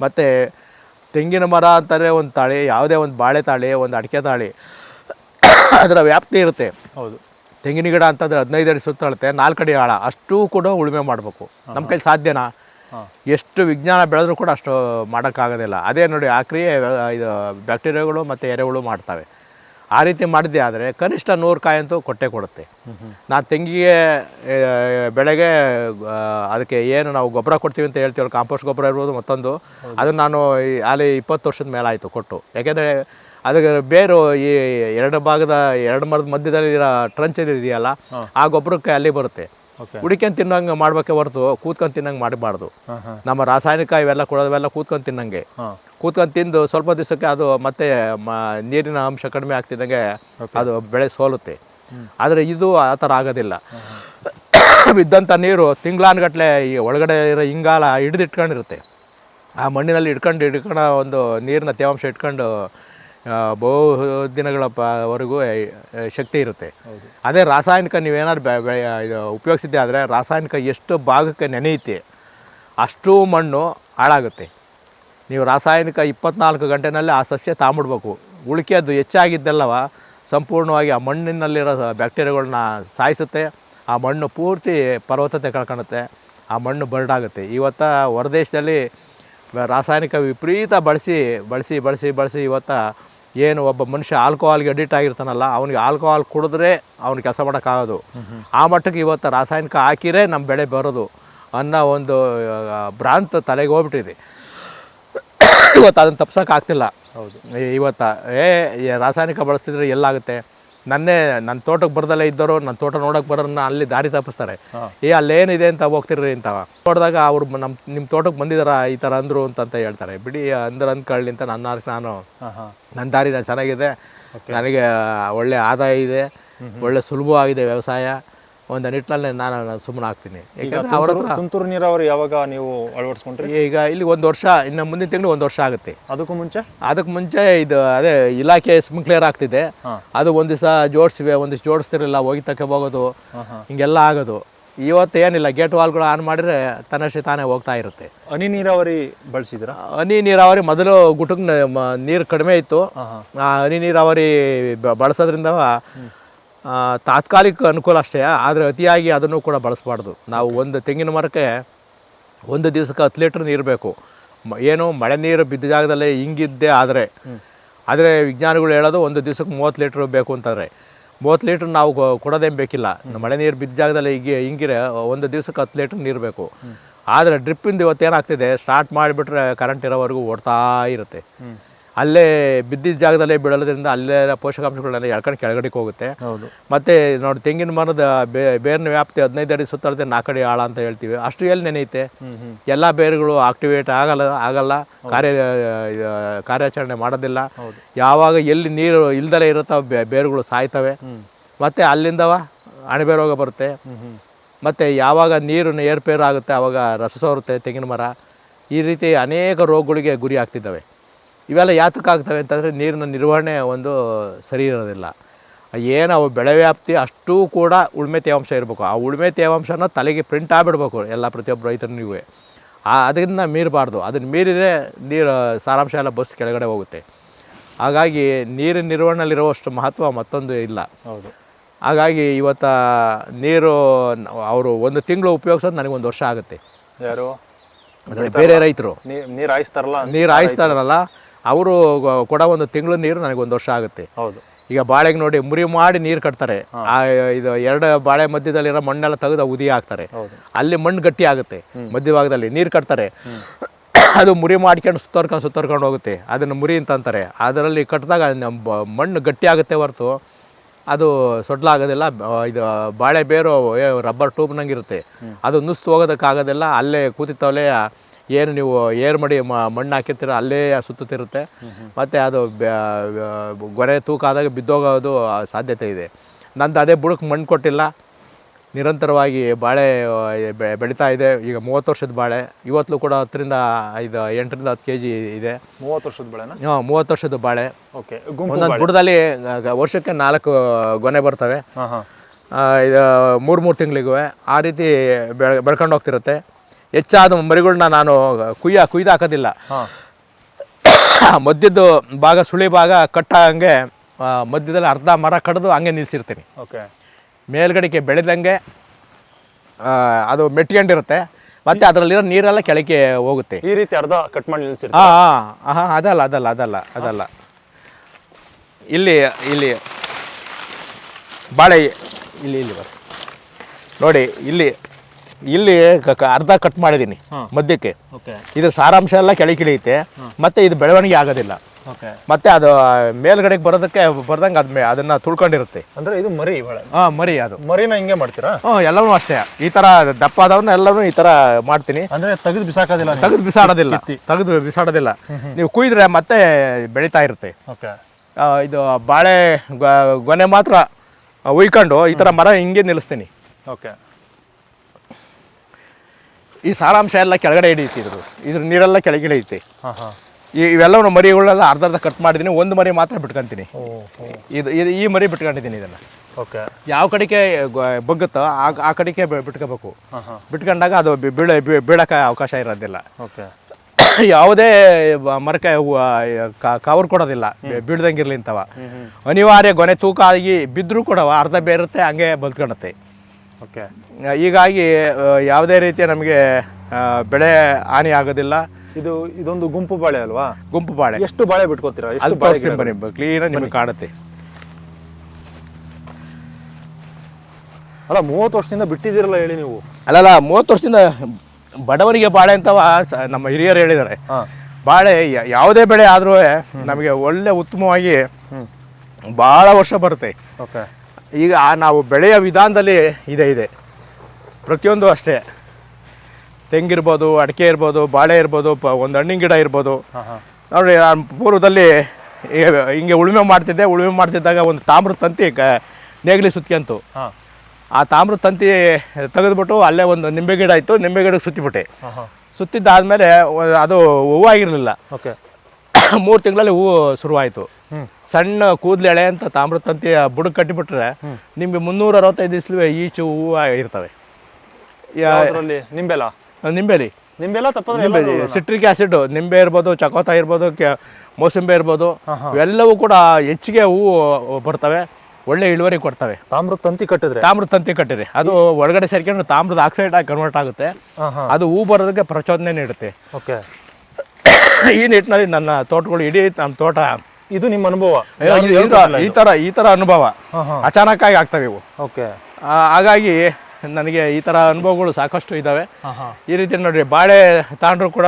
ಮತ್ತು ತೆಂಗಿನ ಮರ ಅಂತಾರೆ ಒಂದು ತಾಳಿ ಯಾವುದೇ ಒಂದು ಬಾಳೆ ತಾಳಿ ಒಂದು ಅಡಿಕೆ ತಾಳಿ ಅದರ ವ್ಯಾಪ್ತಿ ಇರುತ್ತೆ. ಹೌದು. ತೆಂಗಿನ ಗಿಡ ಅಂತಂದರೆ ಹದಿನೈದು ಅಡಿ ಸುತ್ತಳತೆ ನಾಲ್ಕು ಅಡಿ ಆಳ ಅಷ್ಟೂ ಕೂಡ ಉಳುಮೆ ಮಾಡಬೇಕು. ನಮ್ಮ ಕೈಲಿ ಸಾಧ್ಯನಾ? ಎಷ್ಟು ವಿಜ್ಞಾನ ಬೆಳೆದ್ರೂ ಕೂಡ ಅಷ್ಟು ಮಾಡೋಕ್ಕಾಗೋದಿಲ್ಲ. ಅದೇ ನೋಡಿ ಆ ಕ್ರಿಯೆ ಇದು ಬ್ಯಾಕ್ಟೀರಿಯಾಗಳು ಮತ್ತು ಎರೆಹುಳು ಮಾಡ್ತವೆ. ಆ ರೀತಿ ಮಾಡಿದ್ದೆ ಆದರೆ ಕನಿಷ್ಠ ನೂರು ಕಾಯಿ ಅಂತೂ ಕೊಟ್ಟೆ ಕೊಡುತ್ತೆ. ನಾನು ತೆಂಗಿಗೆ ಬೆಳೆಗೆ ಅದಕ್ಕೆ ಏನು ನಾವು ಗೊಬ್ಬರ ಕೊಡ್ತೀವಿ ಅಂತ ಹೇಳ್ತೀವಿ ಕಾಂಪೋಸ್ಟ್ ಗೊಬ್ಬರ ಇರ್ಬೋದು ಮತ್ತೊಂದು ಅದನ್ನು ನಾನು ಅಲ್ಲಿ ಇಪ್ಪತ್ತು ವರ್ಷದ ಮೇಲೆ ಆಯಿತು ಕೊಟ್ಟು. ಯಾಕೆಂದರೆ ಅದಕ್ಕೆ ಬೇರು ಈ ಎರಡು ಭಾಗದ ಎರಡು ಮರದ ಮಧ್ಯದಲ್ಲಿ ಇರೋ ಟ್ರಂಚ್ ಇದೆಯಲ್ಲ ಆ ಗೊಬ್ಬರಕ್ಕೆ ಅಲ್ಲಿ ಬರುತ್ತೆ. ಹುಡಿಕೊಂಡು ತಿನ್ನಂಗೆ ಮಾಡ್ಬೇಕೆ ಹೊರತು ಕೂತ್ಕೊಂಡು ತಿನ್ನಂಗೆ ಮಾಡಬಾರ್ದು. ನಮ್ಮ ರಾಸಾಯನಿಕ ಇವೆಲ್ಲ ಕೊಡೋದೆಲ್ಲ ಕೂತ್ಕೊಂಡು ತಿನ್ನಂಗೆ. ಕೂತ್ಕೊಂಡು ತಿಂದು ಸ್ವಲ್ಪ ದಿವಸಕ್ಕೆ ಅದು ಮತ್ತೆ ಮ ನೀರಿನ ಅಂಶ ಕಡಿಮೆ ಆಗ್ತಿದ್ದಂಗೆ ಅದು ಬೆಳೆ ಸೋಲುತ್ತೆ. ಆದರೆ ಇದು ಆ ಥರ ಆಗೋದಿಲ್ಲ. ಬಿದ್ದಂಥ ನೀರು ತಿಂಗಳಾನ್ಗಟ್ಲೆ ಈ ಒಳಗಡೆ ಇರೋ ಇಂಗಾಲ ಹಿಡಿದಿಟ್ಕೊಂಡಿರುತ್ತೆ. ಆ ಮಣ್ಣಿನಲ್ಲಿ ಇಟ್ಕೊಂಡು ಇಟ್ಕೊಂಡು ಒಂದು ನೀರಿನ ತೇವಾಂಶ ಇಟ್ಕೊಂಡು ಬಹು ದಿನಗಳ ವರೆಗೂ ಶಕ್ತಿ ಇರುತ್ತೆ. ಅದೇ ರಾಸಾಯನಿಕ ನೀವೇನಾದ್ರು ಬೆ ಬೆ ಇದು ಉಪಯೋಗಿಸಿದ್ದೆ ಆದರೆ ರಾಸಾಯನಿಕ ಎಷ್ಟು ಭಾಗಕ್ಕೆ ನೆನೆಯುತ್ತೆ ಅಷ್ಟೂ ಮಣ್ಣು ಹಾಳಾಗುತ್ತೆ. ನೀವು ರಾಸಾಯನಿಕ ಇಪ್ಪತ್ನಾಲ್ಕು ಗಂಟೆನಲ್ಲಿ ಆ ಸಸ್ಯ ತಾಂಬಿಡ್ಬೇಕು. ಉಳಿಕೆದ್ದು ಹೆಚ್ಚಾಗಿದ್ದೆಲ್ಲವ ಸಂಪೂರ್ಣವಾಗಿ ಆ ಮಣ್ಣಿನಲ್ಲಿರೋ ಬ್ಯಾಕ್ಟೀರಿಯಾಗಳನ್ನ ಸಾಯಿಸುತ್ತೆ. ಆ ಮಣ್ಣು ಪೂರ್ತಿ ಫಲವತ್ತತೆ ಕಳ್ಕೊಳುತ್ತೆ ಆ ಮಣ್ಣು ಬರ್ಡಾಗುತ್ತೆ ಇವತ್ತ ಹೊರದೇಶದಲ್ಲಿ ರಾಸಾಯನಿಕ ವಿಪರೀತ ಬಳಸಿ ಬಳಸಿ ಬಳಸಿ ಬಳಸಿ ಇವತ್ತ ಏನು ಒಬ್ಬ ಮನುಷ್ಯ ಆಲ್ಕೋಹಾಲ್ಗೆ ಅಡಿಕ್ಟ್ ಆಗಿರ್ತಾನಲ್ಲ ಅವನಿಗೆ ಆಲ್ಕೋಹಾಲ್ ಕುಡಿದ್ರೆ ಅವ್ನು ಕೆಲಸ ಮಾಡೋಕ್ಕಾಗೋದು. ಆ ಮಟ್ಟಕ್ಕೆ ಇವತ್ತು ರಾಸಾಯನಿಕ ಹಾಕಿರೇ ನಮ್ಮ ಬೆಳೆ ಬರೋದು ಅನ್ನೋ ಒಂದು ಭ್ರಾಂತ ತಲೆಗೆ ಹೋಗ್ಬಿಟ್ಟಿದೆ. ಇವತ್ತು ಅದನ್ನು ತಪ್ಸೋಕೆ ಆಗ್ತಿಲ್ಲ. ಹೌದು. ಇವತ್ತು ಏ ರಾಸಾಯನಿಕ ಬಳಸ್ತಿದ್ರೆ ಎಲ್ಲಾಗುತ್ತೆ? ನನ್ನೇ ನನ್ನ ತೋಟಕ್ಕೆ ಬರ್ದಲ್ಲೇ ಇದ್ದವರು ನನ್ನ ತೋಟ ನೋಡೋಕೆ ಬರೋನ್ನ ಅಲ್ಲಿ ದಾರಿ ತಪ್ಪಿಸ್ತಾರೆ. ಏ ಅಲ್ಲೇನಿದೆ ಅಂತ ಹೋಗ್ತಿರ್ರಿ ಅಂತ. ನೋಡಿದಾಗ ಅವ್ರು ನಮ್ಮ ನಿಮ್ಮ ತೋಟಕ್ಕೆ ಬಂದಿದಾರ? ಈ ಥರ ಅಂದರು ಅಂತ ಹೇಳ್ತಾರೆ. ಬಿಡಿ ಅಂದ್ರೆ ಅಂದ್ಕೊಳ್ಳಿ ಅಂತ ನನ್ನ ನಾನು. ನನ್ನ ದಾರಿ ನಾನು ಚೆನ್ನಾಗಿದೆ. ನನಗೆ ಒಳ್ಳೆ ಆದಾಯ ಇದೆ. ಒಳ್ಳೆ ಸುಲಭವಾಗಿದೆ ವ್ಯವಸಾಯ. ಒಂದು ನಿಟ್ಟಿನಲ್ಲಿ ನಾನು ಸುಮ್ಮನೆ ಆಗ್ತೀನಿ ಯಾಕಂದ್ರೆ ಅವ್ರ ಹತ್ರ ತುಂತುರು ನೀರಾವರಿ ಯಾವಾಗ ನೀವು ಅಳವಡಿಸ್ಕೊಂಡ್ರಿ? ಈಗ ಇಲ್ಲಿ ಒಂದು ವರ್ಷ ಇನ್ನು ಮುಂದಿನ ತಿಂಗಳು ಒಂದು ವರ್ಷ ಆಗುತ್ತೆ. ಅದಕ್ಕೂ ಮುಂಚೆ? ಅದಕ್ಕೆ ಮುಂಚೆ ಇದು ಅದೇ ಇಲಾಖೆ ಸ್ಪ್ರಿಂಕ್ಲೇರ್ ಆಗ್ತಿದೆ. ಅದು ಒಂದು ದಿವಸ ಜೋಡಿಸಿವೆ ಒಂದು ದಿವಸ ಜೋಡಿಸ್ತಿರಲಿಲ್ಲ ಹೋಗಿ ತಕ್ಕ ಹೋಗೋದು ಹಿಂಗೆಲ್ಲ ಆಗೋದು. ಇವತ್ತು ಏನಿಲ್ಲ ಗೇಟ್ ವಾಲ್ಗಳು ಆನ್ ಮಾಡಿದ್ರೆ ತನ್ನಷ್ಟೇ ತಾನೇ ಹೋಗ್ತಾ ಇರುತ್ತೆ. ಹನಿ ನೀರಾವರಿ ಬಳಸಿದ್ರ ಹನಿ ನೀರಾವರಿ ಮೊದಲು ಗುಟುಕ್ ನೀರು ಕಡಿಮೆ ಇತ್ತು. ಹನಿ ನೀರಾವರಿ ಬಳಸೋದ್ರಿಂದ ತಾತ್ಕಾಲಿಕ ಅನುಕೂಲ ಅಷ್ಟೇ ಆದರೆ ಅತಿಯಾಗಿ ಅದನ್ನು ಕೂಡ ಬಳಸಬಾರ್ದು. ನಾವು ಒಂದು ತೆಂಗಿನ ಮರಕ್ಕೆ ಒಂದು ದಿವಸಕ್ಕೆ ಹತ್ತು ಲೀಟ್ರ್ ನೀರು ಬೇಕು. ಮ- ಏನು ಮಳೆ ನೀರು ಬಿದ್ದ ಜಾಗದಲ್ಲೇ ಹಿಂಗಿದ್ದೇ ಆದರೆ ಆದರೆ ವಿಜ್ಞಾನಿಗಳು ಹೇಳೋದು ಒಂದು ದಿವಸಕ್ಕೆ ಮೂವತ್ತು ಲೀಟ್ರ್ ಬೇಕು ಅಂತಂದರೆ ಮೂವತ್ತು ಲೀಟ್ರ್ ನಾವು ಕೊಡೋದೇನು ಬೇಕಿಲ್ಲ. ಮಳೆ ನೀರು ಬಿದ್ದ ಜಾಗದಲ್ಲಿ ಹಿಂಗೆ ಹಿಂಗಿರೆ ಒಂದು ದಿವಸಕ್ಕೆ ಹತ್ತು ಲೀಟ್ರ್ ನೀರು ಬೇಕು. ಆದರೆ ಡ್ರಿಪ್ಪಿಂದ ಇವತ್ತೇನಾಗ್ತಿದೆ ಸ್ಟಾರ್ಟ್ ಮಾಡಿಬಿಟ್ರೆ ಕರೆಂಟ್ ಇರೋವರೆಗೂ ಓಡ್ತಾ ಇರುತ್ತೆ. ಅಲ್ಲೇ ಬಿದ್ದಿದ್ದ ಜಾಗದಲ್ಲೇ ಬಿಡೋದ್ರಿಂದ ಅಲ್ಲೇ ಪೋಷಕಾಂಶಗಳನ್ನ ಎಳ್ಕೊಂಡು ಕೆಳಗಡೆಗೆ ಹೋಗುತ್ತೆ. ಹೌದು. ಮತ್ತು ನೋಡಿ ತೆಂಗಿನ ಮರದ ಬೇ ಬೇರಿನ ವ್ಯಾಪ್ತಿ ಹದಿನೈದು ಅಡಿ ಸುತ್ತಳತೆ ನಾಲ್ಕಡಿ ಆಳ ಅಂತ ಹೇಳ್ತೀವಿ. ಅಷ್ಟು ಎಲ್ಲಿ ನೆನೆಯುತ್ತೆ? ಎಲ್ಲ ಬೇರುಗಳು ಆಕ್ಟಿವೇಟ್ ಆಗಲ್ಲ ಆಗಲ್ಲ ಕಾರ್ಯ ಕಾರ್ಯಾಚರಣೆ ಮಾಡೋದಿಲ್ಲ. ಯಾವಾಗ ಎಲ್ಲಿ ನೀರು ಇಲ್ದಲೇ ಇರುತ್ತಾ ಬೇ- ಬೇರುಗಳು ಸಾಯ್ತವೆ. ಮತ್ತು ಅಲ್ಲಿಂದವ ಅಣಬೆ ರೋಗ ಬರುತ್ತೆ. ಮತ್ತು ಯಾವಾಗ ನೀರು ಏರ್ಪೇರು ಆಗುತ್ತೆ ಆವಾಗ ರಸ ಸೋರುತ್ತೆ ತೆಂಗಿನ ಮರ. ಈ ರೀತಿ ಅನೇಕ ರೋಗಗಳಿಗೆ ಗುರಿ ಆಗ್ತಿದ್ದಾವೆ ಇವೆಲ್ಲ ಯಾತಕ್ಕಾಗ್ತವೆ ಅಂತಂದರೆ ನೀರಿನ ನಿರ್ವಹಣೆ ಒಂದು ಸರಿ ಇರೋದಿಲ್ಲ. ಏನು ಅವು ಬೆಳೆ ವ್ಯಾಪ್ತಿ ಅಷ್ಟೂ ಕೂಡ ಉಳ್ಮೆ ತೇವಾಂಶ ಇರಬೇಕು. ಆ ಉಳ್ಮೆ ತೇವಾಂಶನ ತಲೆಗೆ ಪ್ರಿಂಟ್ ಆಗಿಬಿಡ್ಬೇಕು ಎಲ್ಲ ಪ್ರತಿಯೊಬ್ಬ ರೈತನಿಗೂ. ಆ ಅದರಿಂದ ಮೀರಬಾರ್ದು. ಅದನ್ನು ಮೀರಿದರೆ ನೀರು ಸಾರಾಂಶ ಎಲ್ಲ ಬಸ್ ಕೆಳಗಡೆ ಹೋಗುತ್ತೆ. ಹಾಗಾಗಿ ನೀರಿನ ನಿರ್ವಹಣೆಯಲ್ಲಿರುವಷ್ಟು ಮಹತ್ವ ಮತ್ತೊಂದು ಇಲ್ಲ. ಹೌದು. ಹಾಗಾಗಿ ಇವತ್ತು ನೀರು ಅವರು ಒಂದು ತಿಂಗಳು ಉಪಯೋಗಿಸೋದು ನನಗೊಂದು ವರ್ಷ ಆಗುತ್ತೆ. ಯಾರು? ಬೇರೆ ರೈತರು. ನೀರು ನೀರು ಹಾಯಿಸ್ತಾರಲ್ಲ ನೀರು ಹಾಯಿಸ್ತಾರಲ್ಲ. ಅವರು ಕೊಡೋ ಒಂದು ತಿಂಗಳು ನೀರು ನನಗೆ ಒಂದು ವರ್ಷ ಆಗುತ್ತೆ. ಹೌದು. ಈಗ ಬಾಳೆಗೆ ನೋಡಿ ಮುರಿ ಮಾಡಿ ನೀರು ಕಟ್ತಾರೆ. ಆ ಇದು ಎರಡು ಬಾಳೆ ಮಧ್ಯದಲ್ಲಿರೋ ಮಣ್ಣೆಲ್ಲ ತೆಗೆದು ಉದಿ ಹಾಕ್ತಾರೆ. ಅಲ್ಲಿ ಮಣ್ಣು ಗಟ್ಟಿ ಆಗುತ್ತೆ ಮಧ್ಯಭಾಗದಲ್ಲಿ ನೀರು ಕಟ್ತಾರೆ. ಅದು ಮುರಿ ಮಾಡ್ಕೊಂಡು ಸುತ್ತರ್ಕೊಂಡು ಸುತ್ತರ್ಕೊಂಡು ಹೋಗುತ್ತೆ. ಅದನ್ನು ಮುರಿ ಅಂತ ಅಂತಾರೆ. ಅದರಲ್ಲಿ ಕಟ್ಟಿದಾಗ ಮಣ್ಣು ಗಟ್ಟಿ ಆಗುತ್ತೆ ಹೊರತು ಅದು ಸೊಡ್ಲಾಗೋದಿಲ್ಲ. ಇದು ಬಾಳೆ ಬೇರು ರಬ್ಬರ್ ಟ್ಯೂಬ್ನಂಗೆ ಇರುತ್ತೆ. ಅದು ನುಸ್ತು ಹೋಗೋದಕ್ಕಾಗೋದಿಲ್ಲ. ಅಲ್ಲೇ ಕೂತಿತ್ತವಲೇ ಏನು ನೀವು ಏರ್ ಮಡಿ ಮ- ಮಣ್ಣು ಹಾಕಿರ್ತೀರ ಅಲ್ಲೇ ಸುತ್ತುತ್ತಿರುತ್ತೆ. ಮತ್ತು ಅದು ಗೊನೆ ತೂಕ ಆದಾಗ ಬಿದ್ದೋಗೋದು ಸಾಧ್ಯತೆ ಇದೆ. ನಂದು ಅದೇ ಬುಡಕ್ಕೆ ಮಣ್ಣು ಕೊಟ್ಟಿಲ್ಲ. ನಿರಂತರವಾಗಿ ಬಾಳೆ ಬೆಳೀತಾ ಇದೆ. ಈಗ ಮೂವತ್ತು ವರ್ಷದ ಬಾಳೆ. ಇವತ್ತಲೂ ಕೂಡ ಹತ್ತರಿಂದ ಐದು ಎಂಟರಿಂದ ಹತ್ತು ಕೆ ಜಿ ಇದೆ. ಮೂವತ್ತು ವರ್ಷದ ಬಾಳೆ ಹಾಂ ಮೂವತ್ತು ವರ್ಷದ ಬಾಳೆ. ಓಕೆ ಒಂದೊಂದು ಬುಡದಲ್ಲಿ ವರ್ಷಕ್ಕೆ ನಾಲ್ಕು ಗೊನೆ ಬರ್ತವೆ. ಹಾಂ ಹಾಂ. ಇದು ಮೂರು ಮೂರು ತಿಂಗಳಿಗೂ. ಆ ರೀತಿ ಬೆಳ್ ಬೆಳ್ಕೊಂಡು ಹೋಗ್ತಿರುತ್ತೆ. ಹೆಚ್ಚಾದ ಮರಿಗಳನ್ನ ನಾನು ಕುಯ್ಯ ಕುಯ್ದು ಹಾಕೋದಿಲ್ಲ. ಮಧ್ಯದ ಮಧ್ಯದ್ದು ಭಾಗ ಸುಳಿ ಭಾಗ ಕಟ್ಟಾಗಂಗೆ ಮಧ್ಯದಲ್ಲಿ ಅರ್ಧ ಮರ ಕಡ್ದು ಹಂಗೆ ನಿಲ್ಲಿಸಿರ್ತೀನಿ ಓಕೆ. ಮೇಲ್ಗಡೆಗೆ ಬೆಳೆದಂಗೆ ಆ, ಅದು ಮೆಟ್ಕೊಂಡಿರುತ್ತೆ ಮತ್ತೆ ಅದರಲ್ಲಿರೋ ನೀರೆಲ್ಲ ಕೆಳಗೆ ಹೋಗುತ್ತೆ. ಈ ರೀತಿ ಅರ್ಧ ಕಟ್ ಮಾಡಿ ನಿಲ್ಲಿಸಿ ಹಾಂ ಹಾಂ ಹಾಂ ಅದಲ್ಲ ಅದಲ್ಲ ಅದಲ್ಲ ಅದಲ್ಲ. ಇಲ್ಲಿ ಇಲ್ಲಿ. ಬಾಳೆ ಇಲ್ಲಿ ಇಲ್ಲಿ ನೋಡಿ ಇಲ್ಲಿ. ಇಲ್ಲಿ ಕ- ಕ- ಅರ್ಧ ಕಟ್ ಮಾಡಿದ್ದೀನಿ ಮಧ್ಯಕ್ಕೆ. ಓಕೆ. ಇದು ಸಾರಾಂಶ ಎಲ್ಲ ಕೆಳಗೆ ಇಳಿಯುತ್ತೆ ಮತ್ತೆ ಇದು ಬೆಳವಣಿಗೆ ಆಗೋದಿಲ್ಲ. ಓಕೆ. ಮತ್ತೆ ಅದು ಮೇಲ್ಗಡೆಗೆ ಬರೋದಕ್ಕೆ ಬರ್ದಂಗೆ ಅದ್ಮೇ ಅದನ್ನ ತುಳ್ಕೊಂಡಿರುತ್ತೆ. ಅಂದ್ರೆ ಇದು ಮರಿ ಹಾ ಹಾಂ ಮರಿ ಅದು. ಮರಿನ ಹಿಂಗೆ ಮಾಡ್ತೀರಾ? ಹ್ಞೂ ಎಲ್ಲವೂ ಅಷ್ಟೇ. ಈ ತರ ದಪ್ಪ ಎಲ್ಲವೂ ಈ ತರ ಮಾಡ್ತೀನಿ. ಅಂದ್ರೆ ತೆಗೆದು ಬಿಸಾಕೋದಿಲ್ಲ ತೆಗೆದು ಬಿಸಾಡೋದಿಲ್ಲ. ತೆಗೆದು ಬಿಸಾಡೋದಿಲ್ಲ. ನೀವು ಕುಯ್ದ್ರೆ ಮತ್ತೆ ಬೆಳೀತಾ ಇರುತ್ತೆ. ಓಕೆ. ಆ, ಇದು ಬಾಳೆ ಗೊ- ಗೊನೆ ಮಾತ್ರ ಉಯ್ಕೊಂಡು ಈ ತರ ಮರ ಹಿಂಗೆ ನಿಲ್ಲಿಸ್ತೀನಿ. ಓಕೆ. ಈ ಸಾರಾಂಶ ಎಲ್ಲ ಕೆಳಗಡೆ ಹಿಡಿಯುತ್ತೆ ಇದ್ರು ಇದ್ರ ನೀರೆಲ್ಲ ಕೆಳಗೆ ಐತೆ. ಈ ಇವೆಲ್ಲವನ್ನು ಮರಿಗಳೆಲ್ಲ ಅರ್ಧ ಅರ್ಧ ಕಟ್ ಮಾಡಿದ್ದೀನಿ. ಒಂದು ಮರಿ ಮಾತ್ರ ಬಿಟ್ಕೊಂತೀನಿ. ಇದು ಇದು ಈ ಮರಿ ಬಿಟ್ಕೊಂಡಿದ್ದೀನಿ ಇದನ್ನು. ಓಕೆ. ಯಾವ ಕಡೆಗೆ ಬಗ್ಗುತ್ತೋ ಆ ಆ ಕಡೆಗೆ ಬಿಟ್ಕೋಬೇಕು. ಬಿಟ್ಕೊಂಡಾಗ ಅದು ಬೀಳ ಬೀಳಕ್ಕೆ ಅವಕಾಶ ಇರೋದಿಲ್ಲ. ಓಕೆ. (coughs) ಯಾವುದೇ ಮರಕ ಮರಕ್ಕೆ ಕವರ್ ಕೊಡೋದಿಲ್ಲ. ಬೀಳ್ದಂಗಿರ್ಲಿ ಅಂತವ. ಅನಿವಾರ್ಯ ಗೊನೆ ತೂಕ ಆಗಿ ಬಿದ್ದರೂ ಕೂಡ ಅರ್ಧ ಬೇರುತ್ತೆ ಹಂಗೆ ಓಕೆ ಹೀಗಾಗಿ ಆ, ಯಾವುದೇ ರೀತಿಯ ನಮಗೆ ಬೆಳೆ ಹಾನಿ ಆಗೋದಿಲ್ಲ. ಇದು ಇದೊಂದು ಗುಂಪು ಬಾಳೆ ಅಲ್ವಾ? ಗುಂಪು ಬಾಳೆ. ಎಷ್ಟು ಬಾಳೆ ಬಿಟ್ಕೋತೀರಾ? ಎಷ್ಟು ಬಾಳೆ ಕ್ಲೀನಾಗಿ ನಿಮಗೆ ಕಾಣುತ್ತೆ. ಅಲ್ಲ ಮೂವತ್ತು ವರ್ಷದಿಂದ ಬಿಟ್ಟಿದ್ದೀರಲ್ಲ ಹೇಳಿ ನೀವು. ಅಲ್ಲಲ್ಲ ಮೂವತ್ತು ವರ್ಷದಿಂದ ಬಡವರಿಗೆ ಬಾಳೆ ಅಂತವ ನಮ್ಮ ಹಿರಿಯರು ಹೇಳಿದ್ದಾರೆ. ಬಾಳೆ ಯಾವುದೇ ಬೆಳೆ ಆದರೂ ನಮಗೆ ಒಳ್ಳೆ ಉತ್ತಮವಾಗಿ ಭಾಳ ವರ್ಷ ಬರುತ್ತೆ. ಓಕೆ ಈಗ ನಾವು ಬೆಳೆಯ ವಿಧಾನದಲ್ಲಿ ಇದೆ ಇದೆ. ಪ್ರತಿಯೊಂದು ಅಷ್ಟೇ. ತೆಂಗಿರ್ಬೋದು ಅಡಿಕೆ ಇರ್ಬೋದು ಬಾಳೆ ಇರ್ಬೋದು ಪ ಒಂದು ಹಣ್ಣಿನ ಗಿಡ ಇರ್ಬೋದು. ನೋಡಿ ನಾನು ಪೂರ್ವದಲ್ಲಿ ಹಿಂಗೆ ಉಳುಮೆ ಮಾಡ್ತಿದ್ದೆ ಉಳುಮೆ ಮಾಡ್ತಿದ್ದಾಗ ಒಂದು ತಾಮ್ರದ ತಂತಿ ಕ ನೇಗಿಲಿ ಸುತ್ಕೊಂತು ಆ ತಾಮ್ರದ ತಂತಿ ತೆಗೆದುಬಿಟ್ಟು ಅಲ್ಲೇ ಒಂದು ನಿಂಬೆ ಗಿಡ ಇತ್ತು ನಿಂಬೆ ಗಿಡಕ್ಕೆ ಸುತ್ತಿಬಿಟ್ಟೆ. ಸುತ್ತಿದ್ದಾದಮೇಲೆ ಅದು ಹೂವಾಗಿರಲಿಲ್ಲ. ಓಕೆ. (coughs) ಮೂರು ತಿಂಗಳಲ್ಲಿ ಹೂವು ಶುರುವಾಯಿತು. ಸಣ್ಣ ಕೂದಲು ಎಳೆ ಅಂತ ತಾಮ್ರ ತಂತಿ ಬುಡಕ್ಕೆ ಕಟ್ಟಿಬಿಟ್ರೆ ನಿಮಗೆ ಮುನ್ನೂರ ಅರವತ್ತೈದು ದಿವಸ ಈಚು ಹೂವು ಇರ್ತವೆ. ಯಾ- ಯಾವುದ್ರಲ್ಲಿ? ನಿಂಬೆಲ್ಲ ನಿಂಬೆಲಿ. ನಿಂಬೆಲ್ಲ ತಪ್ಪದ್ರೆ ನಿಂಬೆ ಸಿಟ್ರಿಕ್ ಆಸಿಡ್ ನಿಂಬೆ ಇರ್ಬೋದು ಚಕೋತ ಇರ್ಬೋದು ಕೆ- ಮೋಸಂಬಿ ಇರ್ಬೋದು. ಇವೆಲ್ಲವೂ ಕೂಡ ಹೆಚ್ಚಿಗೆ ಹೂವು ಬರ್ತವೆ ಒಳ್ಳೆ ಇಳುವರಿ ಕೊಡ್ತವೆ. ತಾಮ್ರದ ತಂತಿ ಕಟ್ಟಿದ್ರೆ? ತಾಮ್ರದ ತಂತಿ ಕಟ್ಟಿದ್ರೆ ಅದು ಒಳಗಡೆ ಸೇರ್ಕೊಂಡು ತಾಮ್ರದ ಆಕ್ಸೈಡ್ ಆಗಿ ಕನ್ವರ್ಟ್ ಆಗುತ್ತೆ. ಅದು ಹೂ ಬರೋದಕ್ಕೆ ಪ್ರಚೋದನೆ ನೀಡುತ್ತೆ. ಓಕೆ. ಈ ನಿಟ್ಟಿನಲ್ಲಿ ನನ್ನ ತೋಟಗಳು ಇಡೀ ನಮ್ಮ ತೋಟ ಇದು ನಿಮ್ಮ ಅನುಭವ. ಈ- ತರ ಈ ತರ ಅನುಭವ. ಅಚಾನಕ್ ಆಗಿ ಆಗ್ತವೆ ಇವು ಓಕೆ. ಹಾಗಾಗಿ ನನಗೆ ಈ ತರ ಅನುಭವಗಳು ಸಾಕಷ್ಟು ಹಾಂ ಈ ರೀತಿ ನೋಡ್ರಿ ಬಾಳೆ ತಾಂಡ್ರು ಕೂಡ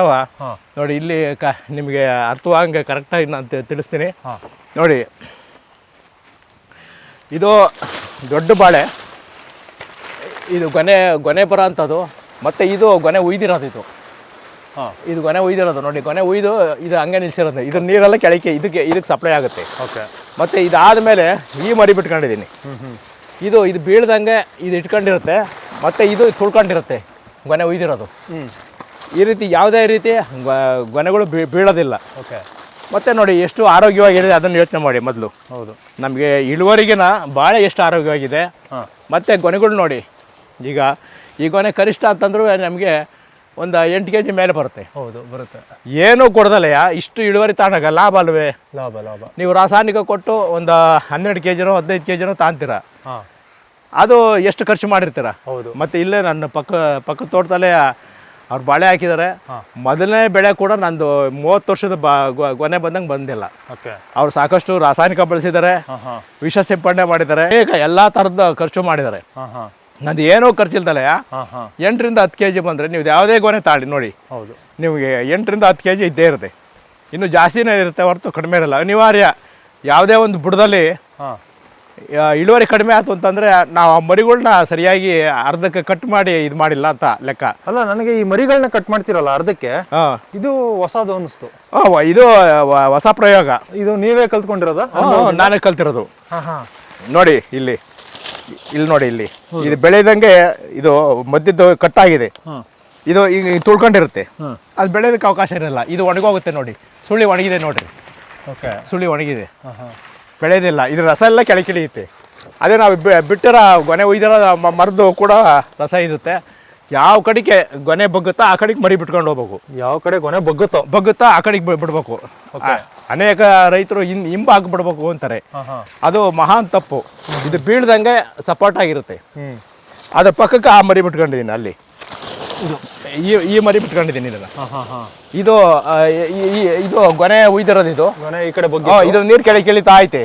ನೋಡಿ ಇಲ್ಲಿ ಕ ನಿಮಗೆ ಅರ್ಥವಾಗಂಗೆ ಕರೆಕ್ಟಾಗಿ ನಾನು ತಿಳಿಸ್ತೀನಿ. ನೋಡಿ ಇದು ದೊಡ್ಡ ಬಾಳೆ. ಇದು ಗೊನೆ ಗೊನೆ ಬರೋ ಅಂಥದ್ದು ಮತ್ತು ಇದು ಗೊನೆ ಉಯ್ದಿರೋದು ಇದು ಕೊನೆ ಉಯ್ದಿರೋದು. ನೋಡಿ ಕೊನೆ ಉಯ್ದು ಇದು ಹಂಗೆ ನಿಲ್ಸಿರೋದು. ಇದ್ರ ನೀರೆಲ್ಲ ಕೆಳಕ್ಕೆ ಇದಕ್ಕೆ ಇದಕ್ಕೆ ಸಪ್ಲೈ ಆಗುತ್ತೆ. ಓಕೆ. ಮತ್ತು ಇದಾದಮೇಲೆ ಈ ಮರಿ ಬಿಟ್ಕೊಂಡಿದ್ದೀನಿ. ಇದು ಇದು ಬೀಳ್ದಂಗೆ ಇದು ಇಟ್ಕೊಂಡಿರುತ್ತೆ. ಮತ್ತು ಇದು ತುಳ್ಕೊಂಡಿರುತ್ತೆ. ಗೊನೆ ಉಯ್ದಿರೋದು. ಹ್ಞೂ ಈ ರೀತಿ ಯಾವುದೇ ರೀತಿ ಗೊನೆಗಳು ಬೀ ಬೀಳೋದಿಲ್ಲ. ಓಕೆ. ಮತ್ತು ನೋಡಿ ಎಷ್ಟು ಆರೋಗ್ಯವಾಗಿದೆ ಅದನ್ನು ಯೋಚನೆ ಮಾಡಿ ಮೊದಲು. ಹೌದು. ನಮಗೆ ಇಳುವರಿಗಿನ ಭಾಳ ಎಷ್ಟು ಆರೋಗ್ಯವಾಗಿದೆ. ಮತ್ತು ಗೊನೆಗಳು ನೋಡಿ ಈಗ ಈ ಗೊನೆ ಕನಿಷ್ಠ ಅಂತಂದ್ರೂ ನಮಗೆ ಒಂದು ಎಂಟು ಕೆ ಜಿ ಮೇಲೆ ಬರುತ್ತೆ. ಹೌದು ಬರುತ್ತೆ. ಏನೂ ಕೊಡ್ದಲೆಯ ಇಷ್ಟು ಇಳುವರಿ ತಗೊಂಡಾಗ ಲಾಭ ಅಲ್ವೇ? ಲಾಭ ಲಾಭ. ನೀವು ರಾಸಾಯನಿಕ ಕೊಟ್ಟು ಒಂದು ಹನ್ನೆರಡು ಕೆ ಜಿನೋ ಹದಿನೈದು ಕೆ ಜಿನೋ ತಾಂತೀರ ಅದು ಎಷ್ಟು ಖರ್ಚು ಮಾಡಿರ್ತೀರ? ಹೌದು. ಮತ್ತು ಇಲ್ಲೇ ನನ್ನ ಪಕ್ಕ ಪಕ್ಕದ ತೋಟದಲ್ಲೇ ಅವ್ರು ಬಾಳೆ ಹಾಕಿದ್ದಾರೆ. ಮೊದಲನೇ ಬೆಳೆ ಕೂಡ ನಂದು ಮೂವತ್ತು ವರ್ಷದ ಬ ಗೊನೆ ಬಂದಂಗೆ ಬಂದಿಲ್ಲ. ಅವ್ರು ಸಾಕಷ್ಟು ರಾಸಾಯನಿಕ ಬಳಸಿದ್ದಾರೆ. ವಿಷ ಸಿಂಪಡಣೆ ಮಾಡಿದ್ದಾರೆ. ಈಗ ಎಲ್ಲ ಥರದ ಖರ್ಚು ಮಾಡಿದ್ದಾರೆ. ನಂದು ಏನೋ ಖರ್ಚಿಲ್ದಲೆ ಹಾಂ ಹಾಂ. ಎಂಟರಿಂದ ಹತ್ತು ಕೆ ಜಿ ಬಂದರೆ ನೀವು ಯಾವುದೇ ಗೊನೆ ತಾಳಿ ನೋಡಿ. ಹೌದು. ನಿಮಗೆ ಎಂಟರಿಂದ ಹತ್ತು ಕೆ ಜಿ ಇದ್ದೇ ಇರುತ್ತೆ. ಇನ್ನು ಜಾಸ್ತಿನೇ ಇರುತ್ತೆ ಹೊರತು ಕಡಿಮೆ ಇರಲ್ಲ. ಅನಿವಾರ್ಯ ಯಾವುದೇ ಒಂದು ಬುಡದಲ್ಲಿ ಹಾಂ. ಇಳುವರಿ ಕಡಿಮೆ ಆಯ್ತು ಅಂತಂದರೆ ನಾವು ಆ ಮರಿಗಳನ್ನ ಸರಿಯಾಗಿ ಅರ್ಧಕ್ಕೆ ಕಟ್ ಮಾಡಿ ಇದು ಮಾಡಿಲ್ಲ ಅಂತ ಲೆಕ್ಕ. ಅಲ್ಲ ನನಗೆ ಈ ಮರಿಗಳನ್ನ ಕಟ್ ಮಾಡ್ತಿರಲ್ಲ ಅರ್ಧಕ್ಕೆ? ಹಾಂ. ಇದು ಹೊಸದು ಅನಿಸ್ತು ಇದು ಹೊಸ ಪ್ರಯೋಗ. ಇದು ನೀವೇ ಕಲ್ತ್ಕೊಂಡಿರೋದು? ನಾನೇ ಕಲ್ತಿರೋದು. ಹಾ ಹಾ. ನೋಡಿ ಇಲ್ಲಿ. ಇಲ್ಲಿ ನೋಡಿ ಇಲ್ಲಿ. ಇದು ಬೆಳೆದಂಗೆ ಇದು ಮಧ್ಯದ್ದು ಕಟ್ಟಾಗಿದೆ. ಆಗಿದೆ ಇದು ಈಗ ಇದು ತುಳ್ಕೊಂಡಿರುತ್ತೆ ಅದು ಬೆಳೆಯೋದಕ್ಕೆ ಅವಕಾಶ ಇರಲ್ಲ. ಇದು ಒಣಗೋಗುತ್ತೆ ನೋಡಿ. ಸುಳ್ಳಿ ಒಣಗಿದೆ ನೋಡ್ರಿ. ಓಕೆ. ಸುಳ್ಳಿ ಒಣಗಿದೆ. ಬೆಳೆಯೋದಿಲ್ಲ ಇದ್ರ ರಸ ಎಲ್ಲ ಕೆಳಕಿಳಿಯುತ್ತೆ ಅದೇ ನಾವು ಬಿಟ್ಟರ ಗೊನೆ ಒಯ್ದಿರೋ ಮರದ್ದು ಕೂಡ ರಸ ಇರುತ್ತೆ. ಯಾವ ಕಡೆಗೆ ಗೊನೆ ಬಗ್ಗುತ್ತಾ ಆ ಕಡೆಗೆ ಮರಿ ಬಿಟ್ಕೊಂಡು ಹೋಗ್ಬೇಕು. ಯಾವ ಕಡೆ ಗೊನೆ ಬಗ್ಗುತ್ತೋ? ಬಗ್ಗುತ್ತಾ ಆ ಕಡೆಗೆ ಬಿಡ್ಬೇಕು. ಅನೇಕ ರೈತರು ಇನ್ ಹಿಂಬಾಕ್ ಬಿಡ್ಬೇಕು ಅಂತಾರೆ. ಅದು ಮಹಾನ್ ತಪ್ಪು. ಇದು ಬೀಳ್ದಂಗೆ ಸಪೋರ್ಟ್ ಆಗಿರುತ್ತೆ. ಅದ್ರ ಪಕ್ಕಕ್ಕೆ ಆ ಮರಿ ಬಿಟ್ಕೊಂಡಿದ್ದೀನಿ ಅಲ್ಲಿ. ಈ ಈ ಮರಿ ಬಿಟ್ಕೊಂಡಿದ್ದೀನಿ ಇದನ್ನ. ಇದು ಇದು ಗೊನೆ ಉಯ್ದಿರೋದು ಇದು. ಕೊನೆ ಈ ಕಡೆ ಬಗ್ಗೆ ಇದು ಇದ್ರ ನೀರು ಕೆಳಗೆ ಕೇಳಿತಾ ಐತೆ.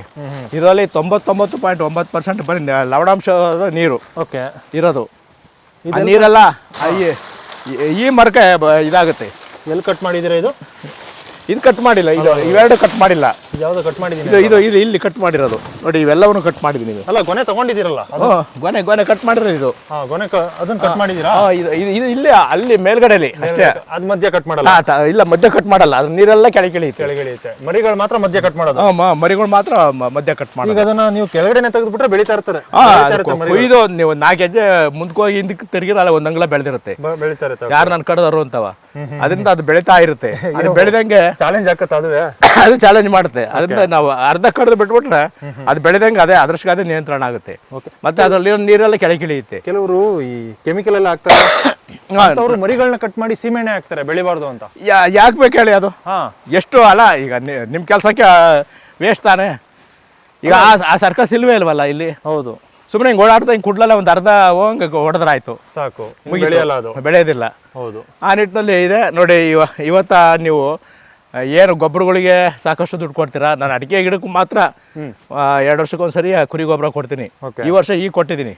ಇದರಲ್ಲಿ ತೊಂಬತ್ತೊಂಬತ್ತು ಪಾಯಿಂಟ್ ಒಂಬತ್ತು ಪರ್ಸೆಂಟ್ ಬರೀ ಲವಣಾಂಶದ ನೀರು ಓಕೆ. ಇರೋದು. ಆ ನೀರಲ್ಲ? ಈ- ಈ ಮರಕ್ಕೆ ಬ- ಇದಾಗುತ್ತೆ. ಎಲ್ಲಿ ಕಟ್ ಮಾಡಿದಿರ ಇದು? ಇದು ಕಟ್ ಮಾಡಿಲ್ಲ ಇದು ಇವೆರಡು ಕಟ್ ಮಾಡಿಲ್ಲ. ಯಾವ್ದು ಕಟ್ ಮಾಡಿದ್ದೀನಿ ಇದು ಇದು ಇಲ್ಲಿ ಕಟ್ ಮಾಡಿರೋದು. ನೋಡಿ ಇವೆಲ್ಲವನ್ನು ಕಟ್ ಮಾಡಿದೀನಿ ಅಲ್ಲ ಗೊನೆ ತಗೊಂಡಿದ್ದೀರಲ್ಲ? ಅದು ಗೊನೆ ಗೊನೆ ಕಟ್ ಮಾಡಿರೋದು ಇದು. ಹಾ ಕ- ಅದನ್ನ ಕಟ್ ಮಾಡಿದ್ದೀರಾ? ಇದು ಇಲ್ಲಿ ಅಲ್ಲಿ ಮೇಲ್ಗಡೆಲಿ ಅಷ್ಟೇ. ಅದ್ ಮಧ್ಯ ಕಟ್ ಮಾಡಲ್ಲ? ಇಲ್ಲ ಮಧ್ಯ ಕಟ್ ಮಾಡಲ್ಲ. ಅದ್ ನೀರೆಲ್ಲ ಕೆಳಗೆ ಇಳಿಯುತ್ತೆ ಕೆಳಗೆ ಇಳಿಯುತ್ತೆ ಮರಿಗಳು ಮಾತ್ರ ಮಧ್ಯ ಕಟ್ ಮಾಡೋದು? ಮರಿಗಳು ಮಾತ್ರ ಮಧ್ಯ ಕಟ್ ಮಾಡೋದು. ಈಗ ಅದನ್ನ ನೀವು ಕೆಳಗಡೆನೆ ತೆಗೆದ್ಬಿಟ್ರೆ ಬೆಳೀತಾ ಇರ್ತಾರೆ. ಇದು ನೀವು ನಾಲ್ಕು ಹೆಜ್ಜೆ ಮುಂದಕ್ಕೆ ಹೋಗಿ ಹಿಂದಕ್ಕೆ ತಿರುಗಿರಲ್ಲ ಒಂದು ಅಂಗ್ಲ ಬೆಳೆದಿರುತ್ತೆ. ಬೆಳೀತಾ ಇರುತ್ತೆ. ಯಾರು ನಾನು ಕಡ್ದವ್ರು ಅಂತವ? ಅದರಿಂದ ಅದು ಬೆಳೀತಾ ಇರುತ್ತೆ. (laughs) ಅದು ಬೆಳೆದಂಗೆ ಚಾಲೆಂಜ್ ಆಗತ್ತೆ (laughs) ಅದು ಅದು ಚಾಲೆಂಜ್ ಮಾಡುತ್ತೆ. ಅದರಿಂದ ನಾವು ಅರ್ಧ ಕಡ್ದು ಬಿಟ್ಬಿಟ್ರೆ ಅದು ಬೆಳೆದಂಗೆ ಅದೇ ಅದೃಷ್ಟ ಅದೇ ನಿಯಂತ್ರಣ ಆಗುತ್ತೆ. ಮತ್ತೆ ಅದರಲ್ಲಿ ನೀರೆಲ್ಲ ಕೆಳಗೆ ಇಳಿಯುತ್ತೆ ಕೆಲವರು ಈ ಕೆಮಿಕಲ್ ಎಲ್ಲ ಹಾಕ್ತಾರೆ. ಅವರು ಮರಿಗಳನ್ನ ಕಟ್ ಮಾಡಿ ಸೀಮೆಣ್ಣೆ ಹಾಕ್ತಾರೆ ಬೆಳಿಬಾರ್ದು ಅಂತ. ಯಾ- ಯಾಕೆ ಬೇಕು ಹೇಳಿ ಅದು? ಹಾ. ಎಷ್ಟು ಅಲ್ಲ ಈಗ ನಿಮ್ ನಿಮ್ಮ ಕೆಲಸಕ್ಕೆ ವೇಸ್ಟ್ ತಾನೆ? ಈಗ ಆ ಆ ಸರ್ಕಸ್ ಇಲ್ವೇ ಇಲ್ವಲ್ಲ ಇಲ್ಲಿ? ಹೌದು. ಸುಮ್ಮನೆ ಹಿಂಗೆ ಓಡಾಡ್ತಾ ಹಿಂಗೆ ಕುಡ್ಲಲ್ಲ ಒಂದು ಅರ್ಧ ಹೋಗಂಗೆ ಹೊಡೆದ್ರಾಯ್ತು. ಸಾಕು. ಬೆಳೆಯಲ್ಲ ಅದು. ಬೆಳೆಯೋದಿಲ್ಲ. ಹೌದು. ಆ ನಿಟ್ಟಿನಲ್ಲಿ ಇದೆ. ನೋಡಿ ಇವ ಇವತ್ತ ನೀವು ಏನು ಗೊಬ್ಬರಗಳಿಗೆ ಸಾಕಷ್ಟು ದುಡ್ಡು ಕೊಡ್ತೀರಾ? ನಾನು ಅಡಿಕೆ ಗಿಡಕ್ಕೂ ಮಾತ್ರ ಎರಡು ವರ್ಷಕ್ಕೊಂದ್ಸರಿ ಕುರಿ ಗೊಬ್ಬರ ಕೊಡ್ತೀನಿ. ಈ ವರ್ಷ ಈಗ ಕೊಟ್ಟಿದ್ದೀನಿ.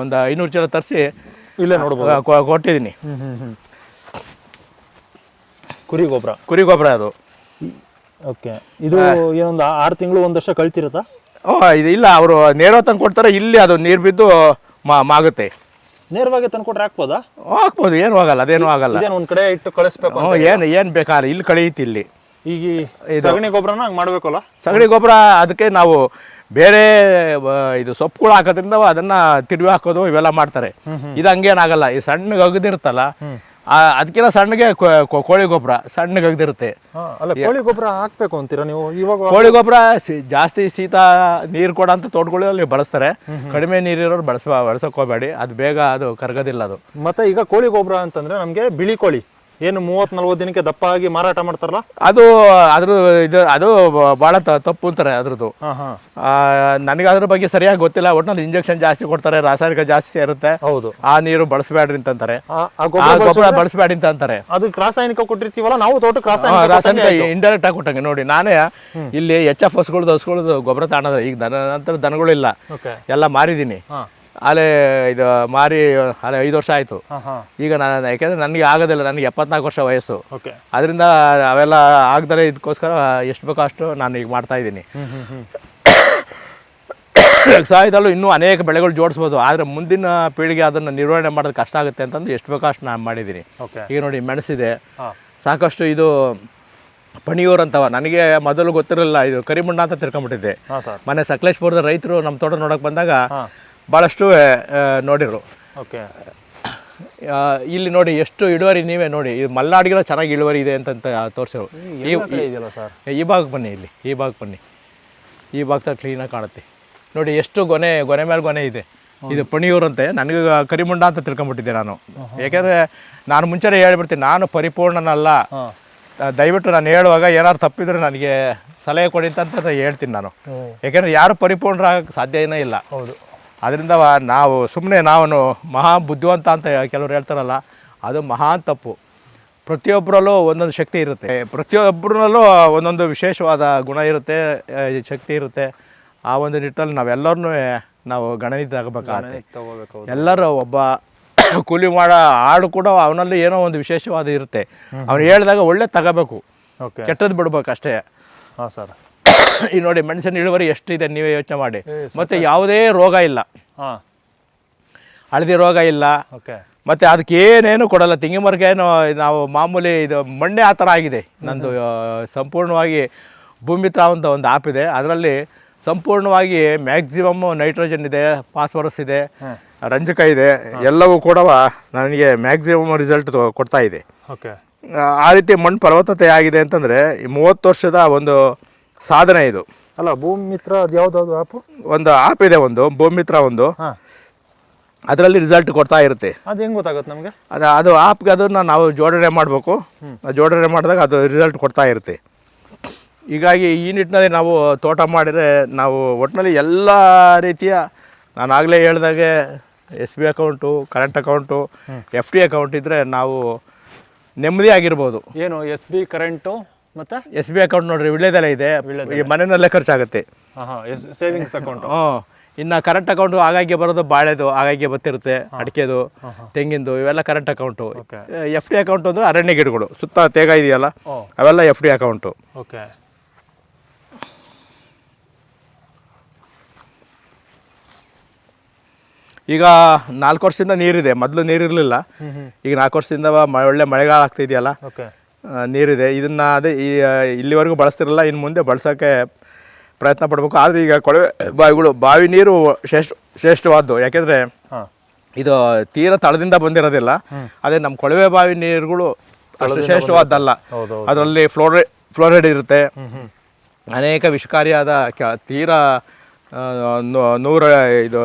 ಒಂದು ಐನೂರು ಚೀಲ ತರಿಸಿ ಇಲ್ಲೇ ನೋಡ್ಬೋದು. ಕೊಟ್ಟಿದ್ದೀನಿ. ಕುರಿ ಗೊಬ್ಬರ. ಕುರಿ ಗೊಬ್ಬರ ಅದು. ಓಕೆ. ಇದು ಏನೊಂದು ಆರು ತಿಂಗಳು ಒಂದು ವರ್ಷ ಕಳ್ತಿರುತ್ತಾ? ಓ ಇದು ಇಲ್ಲ ಅವರು ನೇರೋ ತಂದು ಕೊಡ್ತಾರೆ ಇಲ್ಲಿ ಅದು ನೀರು ಬಿದ್ದು ಮಾ ಮಾಗುತ್ತೆ. ನೇರವಾಗಿ ತಂದ್ಕೊಟ್ರೆ ಹಾಕ್ಬೋದಾ? ಹಾಕ್ಬೋದು ಏನು ಆಗಲ್ಲ ಅದೇನು ಆಗಲ್ಲ. ಇದೇನು ಒಂದ್ ಕಡೆ ಇಟ್ಟು ಕಳಿಸ್ಬೇಕು ಹ್ಞೂ ಏನು ಏನು ಬೇಕಾದ್ರೆ ಇಲ್ಲಿ ಕಳೆಯುತ್ತೆ ಇಲ್ಲಿ. ಈಗ ಈ ಸಗಣಿ ಗೊಬ್ಬರನ ಹಂಗೆ ಮಾಡ್ಬೇಕಲ್ಲ? ಸಗಣಿ ಗೊಬ್ಬರ ಅದಕ್ಕೆ ನಾವು ಬೇರೆ ಆ, ಇದು ಸೊಪ್ಪುಗಳು ಹಾಕೋದ್ರಿಂದ ಅದನ್ನ ತಿರುವಿ ಹಾಕೋದು ಇವೆಲ್ಲ ಮಾಡ್ತಾರೆ. ಇದು ಹಂಗೇನಾಗಲ್ಲ ಈ ಸಣ್ಣಗೆ ಅಗದಿರುತ್ತಲ್ಲ ಅದಕ್ಕಿಂತ ಸಣ್ಣಗೆ ಕೊ- ಕೋಳಿ ಗೊಬ್ಬರ ಸಣ್ಣಗೆ ಅಗ್ದಿರುತ್ತೆ. ಹಾ, ಅಲ್ಲ ಕೋಳಿ ಗೊಬ್ಬರ ಹಾಕ್ಬೇಕು ಅಂತೀರಾ ನೀವು? ಇವಾಗ ಕೋಳಿ ಗೊಬ್ಬರ ಜಾಸ್ತಿ ಶೀತ ನೀರು ಕೊಡೋಂಥ ತೋಟಗಳಲ್ಲಿ ಬಳಸ್ತಾರೆ. ಕಡಿಮೆ ನೀರಿರೋರು ಬಳಸ ಬಳಸಕ್ ಹೋಗಬೇಡಿ. ಅದು ಬೇಗ ಅದು ಕರಗೋದಿಲ್ಲ ಅದು. ಮತ್ತೆ ಈಗ ಕೋಳಿ ಗೊಬ್ಬರ ಅಂತಂದ್ರೆ ನಮ್ಗೆ ಬಿಳಿ ಕೋಳಿ. ಏನು ಮೂವತ್ ನಲ್ವತ್ತು ದಿನಕ್ಕೆ ದಪ್ಪ ಆಗಿ ಮಾರಾಟ ಮಾಡ್ತಾರಲ್ಲ? ಅದು ಅದ್ರ ಇದು ಅದು ಬಹಳ ತಪ್ಪು ಅಂತಾರೆ ಅದ್ರದ್ದು. ನನಗೆ ಅದ್ರ ಬಗ್ಗೆ ಸರಿಯಾಗಿ ಗೊತ್ತಿಲ್ಲ. ಒಟ್ಟಿನಲ್ಲಿ ಇಂಜೆಕ್ಷನ್ ಜಾಸ್ತಿ ಕೊಡ್ತಾರೆ ರಾಸಾಯನಿಕ ಜಾಸ್ತಿ ಇರುತ್ತೆ ಹೌದು. ಆ ನೀರು ಬಳಸಬೇಡ್ರಿ ಅಂತಂತಾರೆ. ಗೊಬ್ಬರ ಬಳಸಬೇಡಿ ಅಂತ ಅಂತಾರೆ ಅದಕ್ಕೆ ರಾಸಾಯನಿಕ ಕೊಟ್ಟಿರ್ತೀವಲ್ಲ ನಾವು ತೋಟಕ್ಕೆ ರಾಸಾಯನಿಕ ರಾಸಾಯನಿಕ ಇಂಡೈರೆಕ್ಟ್ ಆಗಿ ಕೊಟ್ಟಂಗೆ. ನೋಡಿ ನಾನೇ ಇಲ್ಲಿ ಎಚ್ ಎಫ್ ಹಸ್ಗಳ್ದು ಹಸ್ಗಳ್ದು ಗೊಬ್ಬರ ತಾಣದ ಈಗ ದನ ನಂತರ ದನಗಳಿಲ್ಲ ಎಲ್ಲ ಮಾರಿದ್ದೀನಿ. ಅಲ್ಲೇ ಇದು ಮಾರಿ ಅಲ್ಲೇ ಐದು ವರ್ಷ ಆಯಿತು. ಈಗ ನಾನು ಯಾಕೆಂದ್ರೆ ನನಗೆ ಆಗೋದಿಲ್ಲ ನನಗೆ ಎಪ್ಪತ್ನಾಲ್ಕು ವರ್ಷ ವಯಸ್ಸು. ಓಕೆ. ಅದರಿಂದ ಅವೆಲ್ಲ ಆಗದರೆ ಇದಕ್ಕೋಸ್ಕರ ಎಷ್ಟು ಬೇಕೋ ಅಷ್ಟು ನಾನು ಈಗ ಮಾಡ್ತಾ ಇದ್ದೀನಿ. ವ್ಯವಸಾಯದಲ್ಲೂ (coughs) ಇನ್ನೂ ಅನೇಕ ಬೆಳೆಗಳು ಜೋಡಿಸ್ಬೋದು ಆದರೆ ಮುಂದಿನ ಪೀಳಿಗೆ ಅದನ್ನು ನಿರ್ವಹಣೆ ಮಾಡೋದು ಕಷ್ಟ ಆಗುತ್ತೆ ಅಂತಂದು ಎಷ್ಟು ಬೇಕೋ ಅಷ್ಟು ನಾನು ಮಾಡಿದ್ದೀನಿ. ಈಗ ನೋಡಿ ಮೆಣಸಿದೆ. ಸಾಕಷ್ಟು ಇದು ಪಣಿಯೂರು ಅಂತವ ನನಗೆ ಮೊದಲು ಗೊತ್ತಿರಲಿಲ್ಲ ಇದು ಕರಿಮಣ್ಣ ಅಂತ ತಿಳ್ಕೊಂಬಿಟ್ಟಿದ್ದೆ ಸರ್. ಮನೆ ಸಕಲೇಶ್ಪುರದ ರೈತರು ನಮ್ಮ ತೋಟ ನೋಡೋಕೆ ಬಂದಾಗ ಭಾಳಷ್ಟು ನೋಡಿರು. ಓಕೆ. ಇಲ್ಲಿ ನೋಡಿ ಎಷ್ಟು ಇಳುವರಿ ನೀವೇ ನೋಡಿ ಇದು ಮಲ್ನಾಡಿಗೆಲ್ಲ ಚೆನ್ನಾಗಿ ಇಳುವರಿ ಇದೆ ಅಂತಂತ ಇದೆಯಲ್ಲ ಸರ್? ಈ ಭಾಗಕ್ಕೆ ಬನ್ನಿ ಇಲ್ಲಿ ಈ ಭಾಗ ಬನ್ನಿ. ಈ ಭಾಗದಾಗ ಕ್ಲೀನಾಗಿ ಕಾಣುತ್ತೆ. ನೋಡಿ ಎಷ್ಟು ಗೊನೆ ಗೊನೆ ಮೇಲೆ ಗೊನೆ ಇದೆ. ಇದು ಪಣಿಯೂರಂತೆ. ನನಗೆ ಕರಿಮುಂಡ ಅಂತ ತಿಳ್ಕೊಂಬಿಟ್ಟಿದ್ದೆ ನಾನು. ಯಾಕೆಂದರೆ ನಾನು ಮುಂಚೆನೇ ಹೇಳ್ಬಿಡ್ತೀನಿ ನಾನು ಪರಿಪೂರ್ಣನಲ್ಲ. ದಯವಿಟ್ಟು ನಾನು ಹೇಳುವಾಗ ಏನಾದ್ರು ತಪ್ಪಿದ್ರೆ ನನಗೆ ಸಲಹೆ ಕೊಡಿ ಅಂತ ಹೇಳ್ತೀನಿ ನಾನು. ಯಾಕೆಂದರೆ ಯಾರು ಪರಿಪೂರ್ಣರಾಗಕ್ಕೆ ಸಾಧ್ಯನೇ ಇಲ್ಲ. ಹೌದು. ಅದರಿಂದ ನಾವು ಸುಮ್ಮನೆ ನಾವು ಮಹಾ ಬುದ್ಧಿವಂತ ಅಂತ ಕೆಲವರು ಹೇಳ್ತಾರಲ್ಲ ಅದು ಮಹಾನ್ ತಪ್ಪು. ಪ್ರತಿಯೊಬ್ಬರಲ್ಲೂ ಒಂದೊಂದು ಶಕ್ತಿ ಇರುತ್ತೆ. ಪ್ರತಿಯೊಬ್ಬರಲ್ಲೂ ಒಂದೊಂದು ವಿಶೇಷವಾದ ಗುಣ ಇರುತ್ತೆ ಶಕ್ತಿ ಇರುತ್ತೆ. ಆ ಒಂದು ನಿಟ್ಟಲ್ಲಿ ನಾವೆಲ್ಲರನ್ನೂ ನಾವು ಗಣನೆಗೆ ತಗೋಬೇಕಾಗತ್ತೆ. ಎಲ್ಲರೂ ಒಬ್ಬ (coughs) ಕೂಲಿ ಮಾಡೋ ಹಾಡು ಕೂಡ ಅವನಲ್ಲಿ ಏನೋ ಒಂದು ವಿಶೇಷವಾದ ಇರುತ್ತೆ. ಅವ್ನು ಹೇಳಿದಾಗ ಒಳ್ಳೆ ತಗೋಬೇಕು. ಓಕೆ ಕೆಟ್ಟದ್ದು ಬಿಡ್ಬೇಕು ಅಷ್ಟೇ ಹಾಂ ಸರ್. (coughs) ಈಗ ನೋಡಿ ಮೆಣಸಿನ ಇಳುವರಿ ಎಷ್ಟಿದೆ ನೀವೇ ಯೋಚನೆ ಮಾಡಿ. ಮತ್ತೆ ಯಾವುದೇ ರೋಗ ಇಲ್ಲ. ಹಾ. ಹಳದಿ ರೋಗ ಇಲ್ಲ. ಮತ್ತೆ ಮತ್ತು ಅದಕ್ಕೆ ಏನೇನು ಕೊಡಲ್ಲ. ತೆಂಗಿನಮರಗೇನು ನಾವು ಮಾಮೂಲಿ ಇದು ಮಣ್ಣೆ ಆ ಥರ ಆಗಿದೆ. ನಂದು ಸಂಪೂರ್ಣವಾಗಿ ಭೂಮಿತ್ರ ಅಂತ ಒಂದು ಆ್ಯಪ್ ಇದೆ. ಅದರಲ್ಲಿ ಸಂಪೂರ್ಣವಾಗಿ ಮ್ಯಾಕ್ಸಿಮಮ್ ನೈಟ್ರೋಜನ್ ಇದೆ ಫಾಸ್ಫರಸ್ ಇದೆ ರಂಜಕ ಇದೆ. ಎಲ್ಲವೂ ಕೂಡ ನನಗೆ ಮ್ಯಾಕ್ಸಿಮಮ್ ರಿಸಲ್ಟ್ ಕೊಡ್ತಾ ಇದೆ. ಓಕೆ. ಆ, ರೀತಿ ಮಣ್ಣು ಫಲವತ್ತತೆ ಆಗಿದೆ ಅಂತಂದರೆ ಈ ಮೂವತ್ತು ವರ್ಷದ ಒಂದು ಸಾಧನೆ ಇದು. ಅಲ್ಲ ಭೂಮಿ ಮಿತ್ರ ಅದು ಯಾವ್ದು ಆ್ಯಪು ಒಂದು ಆ್ಯಪ್ ಇದೆ ಒಂದು ಭೂಮಿತ್ರ ಒಂದು. ಹಾಂ. ಅದರಲ್ಲಿ ರಿಸಲ್ಟ್ ಕೊಡ್ತಾ ಇರುತ್ತೆ. ಅದು ಹೆಂಗ್ ಗೊತ್ತಾಗುತ್ತೆ ನಮಗೆ? ಅದು ಅದು ಆ್ಯಪ್ಗೆ ಅದನ್ನು ನಾವು ಜೋಡಣೆ ಮಾಡಬೇಕು. ಜೋಡಣೆ ಮಾಡಿದಾಗ ಅದು ರಿಸಲ್ಟ್ ಕೊಡ್ತಾ ಇರುತ್ತೆ. ಹೀಗಾಗಿ ಈ ನಿಟ್ಟಿನಲ್ಲಿ ನಾವು ತೋಟ ಮಾಡಿದರೆ ನಾವು ಒಟ್ಟಿನಲ್ಲಿ ಎಲ್ಲ ರೀತಿಯ ನಾನು ಆಗಲೇ ಹೇಳ್ದಾಗೆ S B account current account F D account ಇದ್ದರೆ ನಾವು ನೆಮ್ಮದಿ ಆಗಿರ್ಬೋದು ಏನು ಎಸ್ ಬಿ ಕರೆಂಟು ಮತ್ತೆ? ಎಸ್ ಬಿ ಅಕೌಂಟ್ ನೋಡ್ರಿ ವಿಳ್ಯದೆಲೆ ಇದೆ. ಈ ಮನೆಯಲ್ಲೇ ಖರ್ಚಾಗುತ್ತೆ. ಸೇವಿಂಗ್ಸ್ ಅಕೌಂಟ್ ಇನ್ನು ಕರೆಂಟ್ ಅಕೌಂಟು ಆಗಾಗ್ಗೆ ಬರೋದು ಬಾಳೆದು ಆಗಾಗ್ಗೆ ಬತ್ತಿರುತ್ತೆ ಅಡಿಕೆದು ತೆಂಗಿಂದು ಇವೆಲ್ಲ current account F D account ಅಂದ್ರೆ ಅರಣ್ಯ ಗಿಡಗಳು. ಸುತ್ತ ತೇಗ ಇದೆಯಲ್ಲ ಅವೆಲ್ಲ ಎಫ್ ಡಿ ಅಕೌಂಟು ಓಕೆ ಈಗ ನಾಲ್ಕು ವರ್ಷದಿಂದ ನೀರಿದೆ. ಮೊದಲು ನೀರಿರಲಿಲ್ಲ. ಈಗ ನಾಲ್ಕು ವರ್ಷದಿಂದ ಒಳ್ಳೆ ಮಳೆಗಾಲ ಆಗ್ತಿದೆಯಲ್ಲ. ನೀರಿದೆ. ಇದನ್ನು ಅದೇ ಈ ಇಲ್ಲಿವರೆಗೂ ಬಳಸ್ತಿರಲ್ಲ ಇನ್ನು ಮುಂದೆ ಬಳಸೋಕ್ಕೆ ಪ್ರಯತ್ನ ಪಡಬೇಕು. ಆದರೆ ಈಗ ಕೊಳವೆ ಬಾವಿಗಳು ಬಾವಿ ನೀರು ಶ್ರೇಷ್ಠ ಶ್ರೇಷ್ಠವಾದ್ದು. ಯಾಕೆಂದರೆ ಇದು ತೀರ ತಳದಿಂದ ಬಂದಿರೋದಿಲ್ಲ. ಅದೇ ನಮ್ಮ ಕೊಳವೆ ಬಾವಿ ನೀರುಗಳು ಅಷ್ಟು ಶ್ರೇಷ್ಠವಾದ್ದಲ್ಲ. ಅದರಲ್ಲಿ ಫ್ಲೋರೈ ಫ್ಲೋರೈಡ್ ಇರುತ್ತೆ. ಅನೇಕ ವಿಷಕಾರಿಯಾದ ಕ ತೀರ ನೂರ ಇದು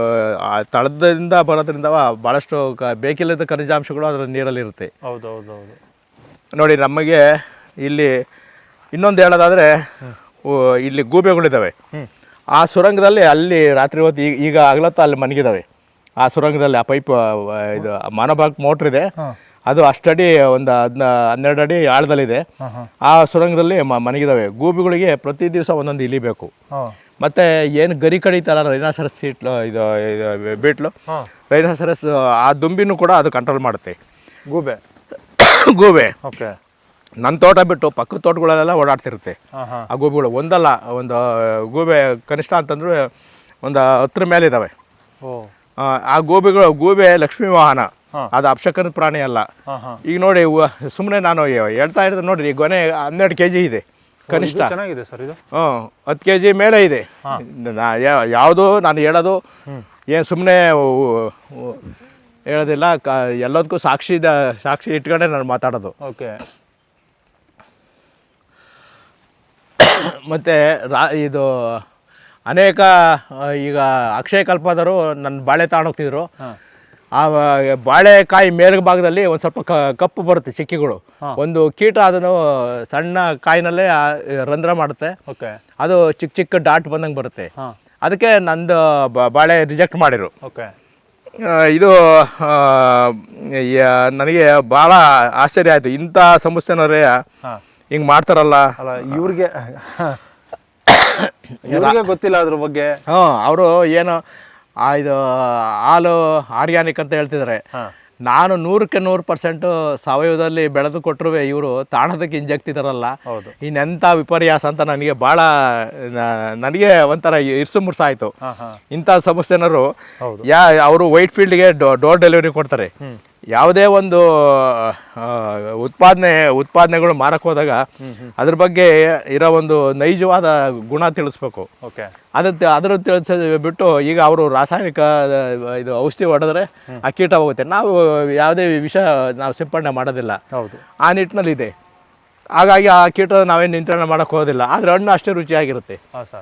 ತಳದಿಂದ ಬರೋದ್ರಿಂದ ಭಾಳಷ್ಟು ಬೇಕಿಲ್ಲದ ಖನಿಜಾಂಶಗಳು ಅದರ ನೀರಲ್ಲಿರುತ್ತೆ. ಹೌದು ಹೌದು ಹೌದು ನೋಡಿ ನಮಗೆ ಇಲ್ಲಿ ಇನ್ನೊಂದು ಹೇಳೋದಾದರೆ ಇಲ್ಲಿ ಗೂಬೆಗಳಿದ್ದಾವೆ. ಆ ಸುರಂಗದಲ್ಲಿ ಅಲ್ಲಿ ರಾತ್ರಿ ಹೊತ್ತು ಈಗ ಈಗ ಆಗ್ಲತ್ತ ಅಲ್ಲಿ ಮನಗಿದಾವೆ. ಆ ಸುರಂಗದಲ್ಲಿ ಆ ಪೈಪ್ ಇದು ಮಾನಬಾಗ್ ಮೋಟ್ರ್ ಇದೆ. ಅದು ಅಷ್ಟಡಿ ಒಂದು ಹದಿನ ಹನ್ನೆರಡು ಅಡಿ ಆಳದಲ್ಲಿದೆ. ಆ ಸುರಂಗದಲ್ಲಿ ಮ ಗೂಬಿಗಳಿಗೆ ಗೂಬೆಗಳಿಗೆ ಪ್ರತಿ ದಿವಸ ಒಂದೊಂದು ಇಲಿ ಬೇಕು ಮತ್ತು ಏನು ಗರಿ ತರ ರೈನಾಸರಸ್ ಸೀಟ್ಲು ಇದು ಬೀಟ್ಲು ರೈನಾಸರಸ್ ಆ ದುಂಬಿನೂ ಕೂಡ ಅದು ಕಂಟ್ರೋಲ್ ಮಾಡುತ್ತೆ. ಗೂಬೆ. ಗೂಬೆ. ಓಕೆ. ನನ್ನ ತೋಟ ಬಿಟ್ಟು ಪಕ್ಕದ ತೋಟಗಳಲ್ಲೆಲ್ಲ ಓಡಾಡ್ತಿರುತ್ತೆ. ಆ ಗೋಬಿಗಳು ಒಂದಲ್ಲ ಒಂದು ಗೂಬೆ ಕನಿಷ್ಠ ಅಂತಂದ್ರೆ ಒಂದು ಹತ್ತರ ಮೇಲೆ ಇದ್ದಾವೆ ಆ, ಗೋಬಿಗಳು ಗೂಬೆ ಲಕ್ಷ್ಮೀ ವಾಹನ. ಅದು ಅಪ್ಶಕನ ಪ್ರಾಣಿ ಅಲ್ಲ. ಈಗ ನೋಡಿ ಸುಮ್ಮನೆ ನಾನು ಹೇಳ್ತಾ ಇರೋದು ನೋಡ್ರಿ ಗೊನೆ ಹನ್ನೆರಡು ಕೆ ಜಿ ಇದೆ ಕನಿಷ್ಠ. ಚೆನ್ನಾಗಿದೆ ಸರ್ ಇದು? ಹ್ಞೂ ಹತ್ತು ಕೆ ಜಿ ಮೇಲೆ ಇದೆ. ಯಾವುದು ನಾನು ಹೇಳೋದು ಏನು ಸುಮ್ಮನೆ ಹೇಳೋದಿಲ್ಲ ಕ ಎಲ್ಲದಕ್ಕೂ ಸಾಕ್ಷಿ ಸಾಕ್ಷಿ ಇಟ್ಕೊಂಡೆ ನಾನು ಮಾತಾಡೋದು. ಓಕೆ. ಮತ್ತು ರಾ ಇದು ಅನೇಕ ಈಗ ಅಕ್ಷಯ ಕಲ್ಪದವರು ನನ್ನ ಬಾಳೆ ತಗೊಂಡೋಗ್ತಿದ್ರು ಆ ಬಾಳೆಕಾಯಿ ಮೇಲ್ಭಾಗದಲ್ಲಿ ಒಂದು ಸ್ವಲ್ಪ ಕ ಕಪ್ಪು ಬರುತ್ತೆ ಚಿಕ್ಕಿಗಳು. ಒಂದು ಕೀಟ ಅದನ್ನು ಸಣ್ಣ ಕಾಯಿನಲ್ಲೇ ರಂಧ್ರ ಮಾಡುತ್ತೆ. ಓಕೆ. ಅದು ಚಿಕ್ಕ ಚಿಕ್ಕ ಡಾಟ್ ಬಂದಂಗೆ ಬರುತ್ತೆ. ಅದಕ್ಕೆ ನಂದು ಬಾಳೆ ರಿಜೆಕ್ಟ್ ಮಾಡಿರು. ಓಕೆ. ಇದು ನನಗೆ ಭಾಳ ಆಶ್ಚರ್ಯ ಆಯಿತು. ಇಂಥ ಸಂಸ್ಥೆನವರೇ ಹಿಂಗೆ ಮಾಡ್ತಾರಲ್ಲ. ಇವ್ರಿಗೆ ಇವ್ರಿಗೆ ಗೊತ್ತಿಲ್ಲ ಅದ್ರ ಬಗ್ಗೆ. ಹ್ಞೂ ಅವರು ಏನು ಇದು ಹಾಲು ಆರ್ಗ್ಯಾನಿಕ್ ಅಂತ ಹೇಳ್ತಿದ್ದಾರೆ ನಾನು ನೂರಕ್ಕೆ ನೂರು ಪರ್ಸೆಂಟು ಸಾವಯವದಲ್ಲಿ ಬೆಳೆದು ಕೊಟ್ಟರು ಇವರು ತಾಣದಕ್ಕೆ ಇಂಜೆಕ್ತಿದಾರಲ್ಲ ಇನ್ನೆಂಥ ವಿಪರ್ಯಾಸ ಅಂತ ನನಗೆ ಭಾಳ ನನಗೆ ಒಂಥರ ಇರ್ಸು ಮುರ್ಸ ಆಯಿತು. ಹಾಂ ಹಾಂ. ಇಂಥ ಸಮಸ್ಯೆನರು ಯಾ ಅವರು ವೈಟ್ ಫೀಲ್ಡ್ಗೆ ಡೋರ್ ಡೆಲಿವರಿ ಕೊಡ್ತಾರೆ. ಯಾವುದೇ ಒಂದು ಉತ್ಪಾದನೆ ಉತ್ಪಾದನೆಗಳು ಮಾರಕ್ಕೆ ಹೋದಾಗ ಅದ್ರ ಬಗ್ಗೆ ಇರೋ ಒಂದು ನೈಜವಾದ ಗುಣ ತಿಳಿಸ್ಬೇಕು. ಓಕೆ. ಅದ ಅದ್ರ ತಿಳಿಸ ಬಿಟ್ಟು ಈಗ ಅವರು ರಾಸಾಯನಿಕ ಇದು ಔಷಧಿ ಹೊಡೆದ್ರೆ ಆ ಕೀಟ ಹೋಗುತ್ತೆ. ನಾವು ಯಾವುದೇ ವಿಷ ನಾವು ಸಿಂಪಡಣೆ ಮಾಡೋದಿಲ್ಲ. ಹೌದು. ಆ ನಿಟ್ಟಿನಲ್ಲಿ ಇದೆ ಹಾಗಾಗಿ ಆ ಕೀಟ ನಾವೇನು ನಿಯಂತ್ರಣ ಮಾಡೋಕ್ಕೆ ಹೋಗೋದಿಲ್ಲ ಆದರೆ ಹಣ್ಣು ಅಷ್ಟೇ ರುಚಿಯಾಗಿರುತ್ತೆ.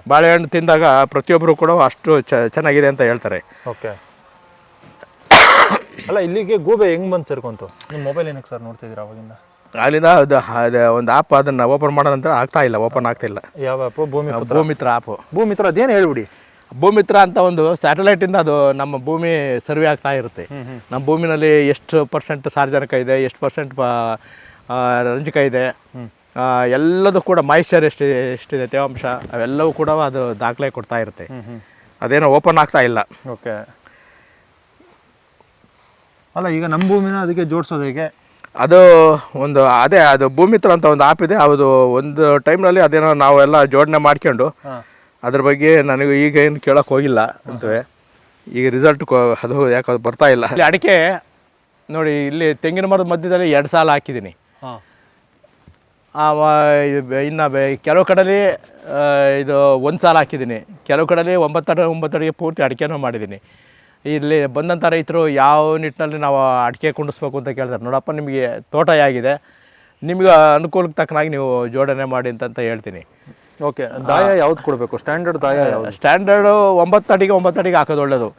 ಬಾಳೆಹಣ್ಣು ತಿಂದಾಗ ಪ್ರತಿಯೊಬ್ಬರು ಕೂಡ ಅಷ್ಟು ಚೆನ್ನಾಗಿದೆ ಅಂತ ಹೇಳ್ತಾರೆ. ಓಕೆ. ಅಲ್ಲ ಇಲ್ಲಿಗೆ ಗೂಬೆ ಹೆಂಗ್ ಬಂದು ಸೇರ್ಕೊಂತು? ನಿಮ್ಮ ಮೊಬೈಲ್ ಏನಕ್ಕೆ ಸರ್ ನೋಡ್ತಿದ್ದೀರಾ ಅವಾಗಿಂದ? ಅಲ್ಲಿಂದ ಅದು ಅದು ಒಂದು ಆ್ಯಪ್ ಅದನ್ನು ಓಪನ್ ಮಾಡೋ ನಂತರ ಆಗ್ತಾ ಇಲ್ಲ ಓಪನ್ ಆಗ್ತಾ ಇಲ್ಲ. ಯಾವ ಆಪ್ ಭೂಮಿ ಪುತ್ರ ಭೂಮಿತ್ರ ಆಪ್ ಭೂಮಿತ್ರ ಅದೇನು ಹೇಳ್ಬಿಡಿ? ಭೂಮಿತ್ರ ಅಂತ ಒಂದು ಸ್ಯಾಟಲೈಟಿಂದ ಅದು ನಮ್ಮ ಭೂಮಿ ಸರ್ವೆ ಆಗ್ತಾ ಇರುತ್ತೆ. ನಮ್ಮ ಭೂಮಿನಲ್ಲಿ ಎಷ್ಟು ಪರ್ಸೆಂಟ್ ಸಾರ್ವಜನಿಕ ಇದೆ ಎಷ್ಟು ಪರ್ಸೆಂಟ್ ರಂಜಕ ಇದೆ ಆ, ಎಲ್ಲದೂ ಕೂಡ ಮಾಯಿಶ್ಚರ್ ಎಷ್ಟು ಎಷ್ಟಿದೆ ತೇವಾಂಶ ಅವೆಲ್ಲವೂ ಕೂಡ ಅದು ದಾಖಲೆ ಕೊಡ್ತಾ ಇರುತ್ತೆ. ಅದೇನೋ ಓಪನ್ ಆಗ್ತಾ ಇಲ್ಲ. ಓಕೆ ಅಲ್ಲ ಈಗ ನಮ್ಮ ಭೂಮಿನ ಅದಕ್ಕೆ ಜೋಡಿಸೋದು ಹೇಗೆ? ಅದು ಒಂದು ಅದೇ ಅದು ಭೂಮಿತ್ರ ಅಂತ ಒಂದು ಆ್ಯಪ್ ಇದೆ. ಅದು ಒಂದು ಟೈಮ್ನಲ್ಲಿ ಅದೇನೋ ನಾವೆಲ್ಲ ಜೋಡಣೆ ಮಾಡ್ಕೊಂಡು ಅದ್ರ ಬಗ್ಗೆ ನನಗೆ ಈಗ ಏನು ಕೇಳೋಕೆ ಹೋಗಿಲ್ಲ ಅಂತವೆ. ಈಗ ರಿಸಲ್ಟ್ ಅದು ಯಾಕೆ ಅದು ಬರ್ತಾ ಇಲ್ಲ. ಇಲ್ಲಿ ಅಡಿಕೆ ನೋಡಿ ಇಲ್ಲಿ ತೆಂಗಿನ ಮರದ ಮಧ್ಯದಲ್ಲಿ ಎರಡು ಸಾಲ ಹಾಕಿದ್ದೀನಿ. ಇನ್ನು ಕೆಲವು ಕಡೆಯಲ್ಲಿ ಇದು ಒಂದು ಸಾಲ ಹಾಕಿದ್ದೀನಿ. ಕೆಲವು ಕಡೆಲಿ ಒಂಬತ್ತು ಅಡಿಗೆ ಪೂರ್ತಿ ಅಡಿಕೆನೂ ಮಾಡಿದ್ದೀನಿ. ಇಲ್ಲಿ ಬಂದಂಥ ರೈತರು ಯಾವ ನಿಟ್ಟಿನಲ್ಲಿ ನಾವು ಅಡಿಕೆ ಕುಂಡಿಸ್ಬೇಕು ಅಂತ ಕೇಳ್ತಾರೆ. ನೋಡಪ್ಪ ನಿಮಗೆ ತೋಟ ಆಗಿದೆ ನಿಮ್ಗೆ ಅನುಕೂಲಕ್ಕೆ ತಕ್ಕನಾಗಿ ನೀವು ಜೋಡಣೆ ಮಾಡಿ ಅಂತ ಹೇಳ್ತೀನಿ. ಓಕೆ ದಾಯ ಯಾವ್ದು ಕೊಡಬೇಕು? ಸ್ಟ್ಯಾಂಡರ್ಡ್ ದಾಯ ಸ್ಟ್ಯಾಂಡರ್ಡ್ ಒಂಬತ್ತು ಅಡಿಗೆ ಒಂಬತ್ತು ಅಡಿಗೆ ಹಾಕೋದು ಒಳ್ಳೆಯದು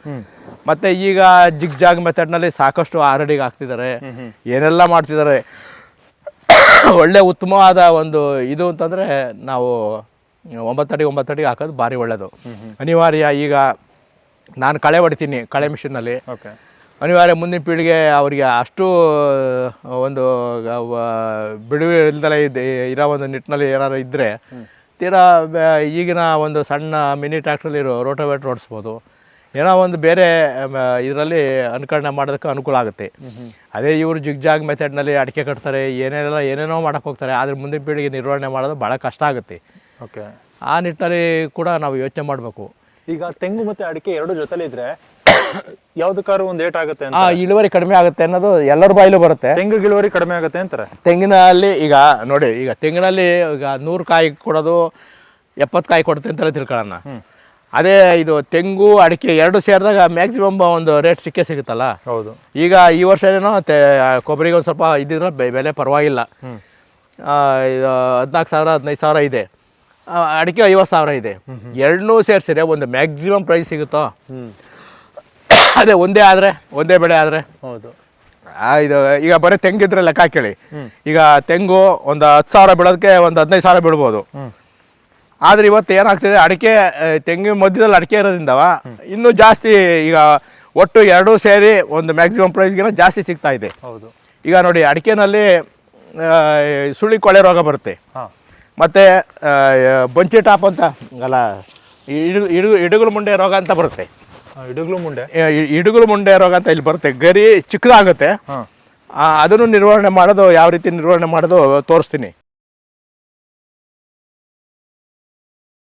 ಮತ್ತು ಈಗ ಜಿಗ್ ಜಾಗ್ ಮೆಥಡ್ನಲ್ಲಿ ಸಾಕಷ್ಟು ಆರಡಿಗೆ ಅಡಿಗೆ ಹಾಕ್ತಿದ್ದಾರೆ. ಏನೆಲ್ಲ ಮಾಡ್ತಿದ್ದಾರೆ? ಒಳ್ಳೆ ಉತ್ತಮವಾದ ಒಂದು ಇದು ಅಂತಂದರೆ ನಾವು ಒಂಬತ್ತು ಅಡಿ ಒಂಬತ್ತು ಅಡಿಗೆ ಹಾಕೋದು ಭಾರಿ ಒಳ್ಳೆಯದು ಅನಿವಾರ್ಯ ಈಗ ನಾನು ಕಳೆ ಹೊಡಿತೀನಿ ಕಳೆ ಮಿಷಿನಲ್ಲಿ ಓಕೆ. ಅನಿವಾರ್ಯ ಮುಂದಿನ ಪೀಳಿಗೆ ಅವರಿಗೆ ಅಷ್ಟು ಒಂದು ಬಿಡುವು ಇಲ್ದಲೇ ಇದ್ದ ಇರೋ ಒಂದು ನಿಟ್ಟಿನಲ್ಲಿ ಏನಾದ್ರು ಇದ್ದರೆ ತೀರಾ ಈಗಿನ ಒಂದು ಸಣ್ಣ ಮಿನಿ ಟ್ರ್ಯಾಕ್ಟ್ರಲ್ಲಿ ರೋಟೋವೇಟ್ರ್ ಓಡಿಸ್ಬೋದು. ಏನೋ ಒಂದು ಬೇರೆ ಇದರಲ್ಲಿ ಅನುಕರಣೆ ಮಾಡೋದಕ್ಕೆ ಅನುಕೂಲ ಆಗುತ್ತೆ. ಅದೇ ಇವರು ಜಿಗ್ಜಾಗ್ ಮೆಥಡ್ನಲ್ಲಿ ಅಡಿಕೆ ಕಟ್ತಾರೆ ಏನೇನೆಲ್ಲ ಏನೇನೋ ಮಾಡೋಕ್ಕೆ ಹೋಗ್ತಾರೆ ಆದರೆ ಮುಂದಿನ ಪೀಳಿಗೆ ನಿರ್ವಹಣೆ ಮಾಡೋದು ಭಾಳ ಕಷ್ಟ ಆಗುತ್ತೆ. ಓಕೆ. ಆ ನಿಟ್ಟಿನಲ್ಲಿ ಕೂಡ ನಾವು ಯೋಚನೆ ಮಾಡಬೇಕು. ಈಗ ತೆಂಗು ಮತ್ತೆ ಅಡಿಕೆ ಎರಡು ಜೊತೆಲಿ ಇದ್ರೆ ಯಾವ್ದಕ್ಕಾರು ಒಂದು ಏಟ್ ಆಗುತ್ತೆ ಅಂತ. ಆ ಇಳುವರಿ ಕಡಿಮೆ ಆಗುತ್ತೆ ಅನ್ನೋದು ಎಲ್ಲರ ಬಾಯಲ್ಲೂ ಬರುತ್ತೆ. ತೆಂಗು ಇಳುವರಿ ಕಡಿಮೆ ಆಗುತ್ತೆ ಅಂತಾರೆ. ತೆಂಗಿನಲ್ಲಿ ಈಗ ನೋಡಿ ಈಗ ತೆಂಗಿನಲ್ಲಿ ಈಗ ನೂರು ಕಾಯಿ ಕೊಡೋದು ಎಪ್ಪತ್ತು ಕಾಯಿ ಕೊಡುತ್ತೆ ಅಂತೆಲ್ಲ ತಿಳ್ಕೊಳ್ಳೋಣ. ಅದೇ ಇದು ತೆಂಗು ಅಡಿಕೆ ಎರಡು ಸೇರಿದಾಗ ಮ್ಯಾಕ್ಸಿಮಮ್ ಒಂದು ರೇಟ್ ಸಿಕ್ಕೇ ಸಿಗುತ್ತಲ್ಲ? ಹೌದು. ಈಗ ಈ ವರ್ಷ ಏನೋ ತೆ ಕೊಬ್ಬರಿಗೆ ಒಂದು ಸ್ವಲ್ಪ ಇದ್ದಿದ್ರೆ ಬೆ- ಬೆಲೆ ಪರವಾಗಿಲ್ಲ. ಹದಿನಾಲ್ಕು ಸಾವಿರ ಹದಿನೈದು ಸಾವಿರ ಇದೆ. ಅಡಿಕೆ ಐವತ್ತು ಸಾವಿರ ಇದೆ. ಎರಡನ್ನೂ ಸೇರಿಸಿದ್ರೆ ಒಂದು ಮ್ಯಾಕ್ಸಿಮಮ್ ಪ್ರೈಸ್ ಸಿಗುತ್ತೋ? (coughs) ಅದೇ ಒಂದೇ ಆದರೆ ಒಂದೇ ಬೆಳೆ ಆದರೆ? ಹೌದು. ಇದು ಈಗ ಬರೀ ತೆಂಗಿದ್ರೆ ಲೆಕ್ಕ ಕೇಳಿ ಈಗ ತೆಂಗು ಒಂದು ಹತ್ತು ಸಾವಿರ ಬಿಡೋದಕ್ಕೆ ಒಂದು ಹದಿನೈದು ಸಾವಿರ ಬಿಡ್ಬೋದು. ಆದರೆ ಇವತ್ತು ಏನಾಗ್ತಿದೆ ಅಡಿಕೆ ತೆಂಗಿನ ಮಧ್ಯದಲ್ಲಿ ಅಡಿಕೆ ಇರೋದ್ರಿಂದವ ಇನ್ನೂ ಜಾಸ್ತಿ ಈಗ ಒಟ್ಟು ಎರಡೂ ಸೇರಿ ಒಂದು ಮ್ಯಾಕ್ಸಿಮಮ್ ಪ್ರೈಸ್ಗಿನ ಜಾಸ್ತಿ ಸಿಗ್ತಾ ಇದೆ. ಹೌದು. ಈಗ ನೋಡಿ ಅಡಿಕೆನಲ್ಲಿ ಸುಳಿ ಕೊಳೆ ರೋಗ ಬರುತ್ತೆ. ಮತ್ತು ಬಂಚಿ ಟಾಪ್ ಅಂತ ಅಲ್ಲ ಇಡು ಇಡು ಇಡುಗುಲು ಮುಂಡೆ ರೋಗ ಅಂತ ಬರುತ್ತೆ. ಇಡುಗುಲು ಮುಂಡೆ? ಇಡುಗುಲು ಮುಂಡೆ ರೋಗ ಅಂತ ಇಲ್ಲಿ ಬರುತ್ತೆ. ಗರಿ ಚಿಕ್ಕದಾಗುತ್ತೆ. ಅದನ್ನು ನಿರ್ವಹಣೆ ಮಾಡೋದು ಯಾವ ರೀತಿ ನಿರ್ವಹಣೆ ಮಾಡೋದು ತೋರಿಸ್ತೀನಿ.